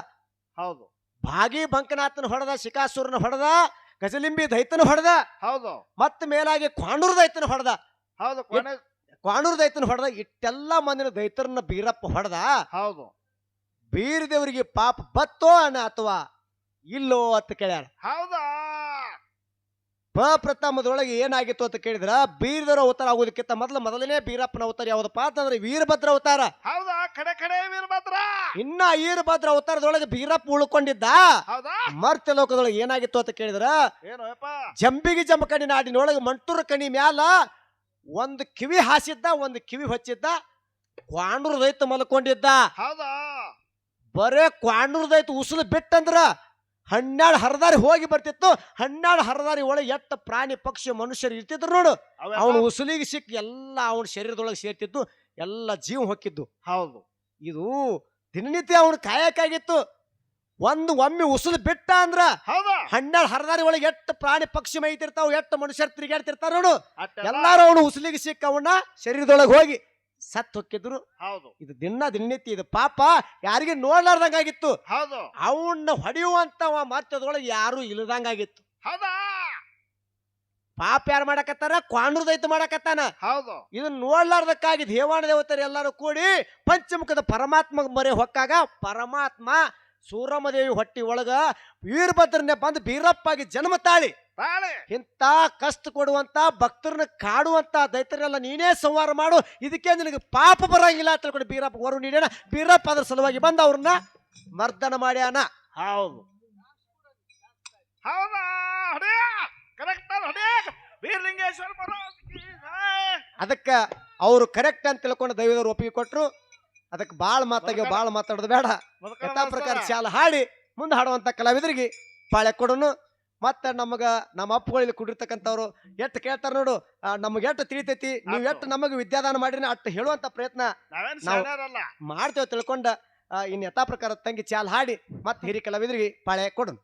ಹೌದು. ಭಾಗಿ ಬಂಕನಾಥನ ಹೊಡೆದ ಶಿಕಾಸುರನ ಹೊಡೆದ ಗಜಲಿಂಬಿ ದೈತನ ಹೊಡೆದ ಹೌದು. ಮತ್ತ ಮೇಲಾಗಿ ಕ್ವಾಂಡೂರ್ ದೈತನ ಹೊಡೆದ. ಹೌದು ಕ್ವಾಣೆ ಕ್ವಾಂಡೂರ್ ದೈತನ ಹೊಡೆದ ಇಟ್ಟೆಲ್ಲ ಮಂದಿನ ದೈತರನ್ನ ಬೀರಪ್ಪ ಹೊಡೆದ. ಹೌದು. ಬೀರದೇವರಿಗೆ ಪಾಪ ಬತ್ತೋ ಅನ್ನ ಅಥವಾ ಇಲ್ಲೋ ಅಂತ ಕೇಳ್ಯಾರ. ಹೌದಾ. ಪ್ರಪ್ರಥಮದೊಳಗೆ ಏನಾಗಿತ್ತು ಅಂತ ಕೇಳಿದ್ರ? ಬೀರದವರ ಅವತಾರ ಆಗೋದಕ್ಕಿಂತ ಮೊದಲು ಮೊದಲನೇ ಬೀರಪ್ಪನ ಅವತಾರ ಯಾವ್ದಪ್ಪ ಅಂತಂದ್ರೆ ವೀರಭದ್ರ ಅವತಾರ. ಹೌದಾ? ಕಡೆ ಕಡೆ ವೀರಭದ್ರ. ಇನ್ನ ವೀರಭದ್ರ ಅವತಾರದೊಳಗೆ ಬೀರಪ್ಪ ಉಳ್ಕೊಂಡಿದ್ದ. ಮರ್ತ್ಯ ಲೋಕದೊಳಗೆ ಏನಾಗಿತ್ತು ಅಂತ ಕೇಳಿದ್ರ? ಜಂಬಿಗೆ ಜಂಬ ಜಂಬಿಗಿ ಜಮಕಣಿ ನಾಡಿನೊಳಗೆ ಮಂಟೂರ ಕಣಿ ಮ್ಯಾಲ ಒಂದು ಕಿವಿ ಹಾಸಿದ್ದ ಒಂದು ಕಿವಿ ಹೊಚ್ಚಿದ್ದ ಕ್ವಾಂಡೂರ್ ರೈತ ಮಲ್ಕೊಂಡಿದ್ದ. ಹೌದಾ? ಬರೇ ಕ್ವಾಂಡೂರ್ ರೈತ ಉಸುಲು ಬಿಟ್ಟಂದ್ರ ಹನ್ನೆರಡು ಹರದಾರಿ ಹೋಗಿ ಬರ್ತಿತ್ತು. ಹನ್ನೆರಡು ಹರದಾರಿ ಒಳಗೆ ಎಟ್ಟ ಪ್ರಾಣಿ ಪಕ್ಷಿ ಮನುಷ್ಯರು ಇರ್ತಿದ್ರು ನೋಡು. ಅವನು ಉಸುಲಿಗೆ ಸಿಕ್ಕಿ ಎಲ್ಲ ಅವನ ಶರೀರದೊಳಗೆ ಸೇರ್ತಿದ್ದು ಎಲ್ಲ ಜೀವ ಹೊಕ್ಕಿದ್ದು. ಹೌದು. ಇದು ದಿನನಿತ್ಯ ಅವನು ಕಾಯಕ್ಕಾಗಿತ್ತು. ಒಂದು ಒಮ್ಮೆ ಉಸುಲು ಬಿಟ್ಟ ಅಂದ್ರ ಹನ್ನೆರಡು ಹರದಾರಿ ಒಳಗೆ ಎಷ್ಟು ಪ್ರಾಣಿ ಪಕ್ಷಿ ಮೈತಿರ್ತಾವ ಎಷ್ಟು ಮನುಷ್ಯರು ತಿರುಗಾಡ್ತಿರ್ತಾರ ನೋಡು. ಎಲ್ಲಾರು ಅವನು ಉಸುಲಿಗೆ ಸಿಕ್ಕ ಅವನ್ನ ಶರೀರದೊಳಗೆ ಹೋಗಿ ಸತ್ ಹೊಕ್ಕಿದ್ರು. ಹೌದು. ಇದು ದಿನ ದಿನನಿತ್ಯ ಇದು ಪಾಪ ಯಾರಿಗೆ ನೋಡ್ಲಾರ್ದಂಗಾಗಿತ್ತು. ಹೌದು. ಅವನ್ನ ಹೊಡೆಯುವಂತವ ಮತ್ತದೊಳಗೆ ಯಾರು ಇಲ್ಲದಂಗಾಗಿತ್ತು. ಹೌದಾ? ಪಾಪ ಯಾರು ಮಾಡಕತ್ತಾರ? ಕ್ವಾಂಡ್ರದೈತ ಮಾಡಕತ್ತಾನ. ಹೌದು. ಇದನ್ನ ನೋಡ್ಲಾರ್ದಕ್ಕಾಗಿ ದೇವಾಣ ದೇವತರು ಎಲ್ಲರೂ ಕೂಡಿ ಪಂಚಮುಖದ ಪರಮಾತ್ಮ ಮರೆ ಹೊಕ್ಕಾಗ ಪರಮಾತ್ಮ ಸೂರಮದೇವಿ ಹೊಟ್ಟಿ ಒಳಗ ವೀರಭದ್ರನೆ ಬಂದು ಬೀರಪ್ಪಾಗಿ ಜನ್ಮ ತಾಳಿ. ತಾಳೆ. ಇಂಥ ಕಷ್ಟ ಕೊಡುವಂತ ಭಕ್ತರನ್ನ ಕಾಡುವಂತ ದೈತ್ಯರೆಲ್ಲ ನೀನೇ ಸಂವಾರ ಮಾಡು. ಇದಕ್ಕೆ ನಿನಗೆ ಪಾಪ ಬರಂಗಿಲ್ಲ ಅಂತ ತಿಳ್ಕೊಂಡು ಬೀರಪ್ಪ ವರು ನೀಡೋಣ ಬೀರಪ್ಪ ಅದ್ರ ಸಲುವಾಗಿ ಬಂದು ಅವ್ರನ್ನ ಮರ್ದನ ಮಾಡ್ಯಾನ. ಹೌದು. ಹೌದಾ? ಕರೆಕ್ಟ್ ಬೀರ್ಲಿಂಗೇಶ್ವರ. ಅದಕ್ಕ ಅವರು ಕರೆಕ್ಟ್ ಅಂತ ತಿಳ್ಕೊಂಡು ದೈವದವ್ರು ಒಪ್ಪಿಗೆ ಕೊಟ್ರು. ಅದಕ್ಕೆ ಬಾಳ ಮಾತಾಗಿ ಬಾಳ ಮಾತಾಡೋದು ಬೇಡ. ಯಥಾ ಪ್ರಕಾರ. ಶಾಲ ಹಾಡಿ ಮುಂದೆ ಹಾಡುವಂತ ಕಲಾವಿದರಿಗೆ ಪಾಳೆ ಕೊಡೋನು. ಮತ್ತೆ ನಮಗ ನಮ್ಮ ಅಪ್ಪುಗಳಲ್ಲಿ ಕುಡಿರ್ತಕ್ಕಂಥವ್ರು ಎಷ್ಟು ಕೇಳ್ತಾರ ನೋಡು ನಮ್ಗೆ ಎಷ್ಟು ತಿಳಿತೈತಿ ನೀವು ಎಷ್ಟು ನಮಗೆ ವಿದ್ಯಾದಾನ ಮಾಡಿರಿ ಅಷ್ಟು ಹೇಳುವಂತ ಪ್ರಯತ್ನ ನಾವು- ಮಾಡ್ತೇವೆ ತಿಳ್ಕೊಂಡ ಇನ್ ಯಥಾ ಪ್ರಕಾರ ತಂಗಿ ಚಾಲ್ ಹಾಡಿ ಮತ್ತೆ ಹಿರಿ ಕಲಾವಿದರಿಗೆ ಪಾಳೆ ಕೊಡೋನು.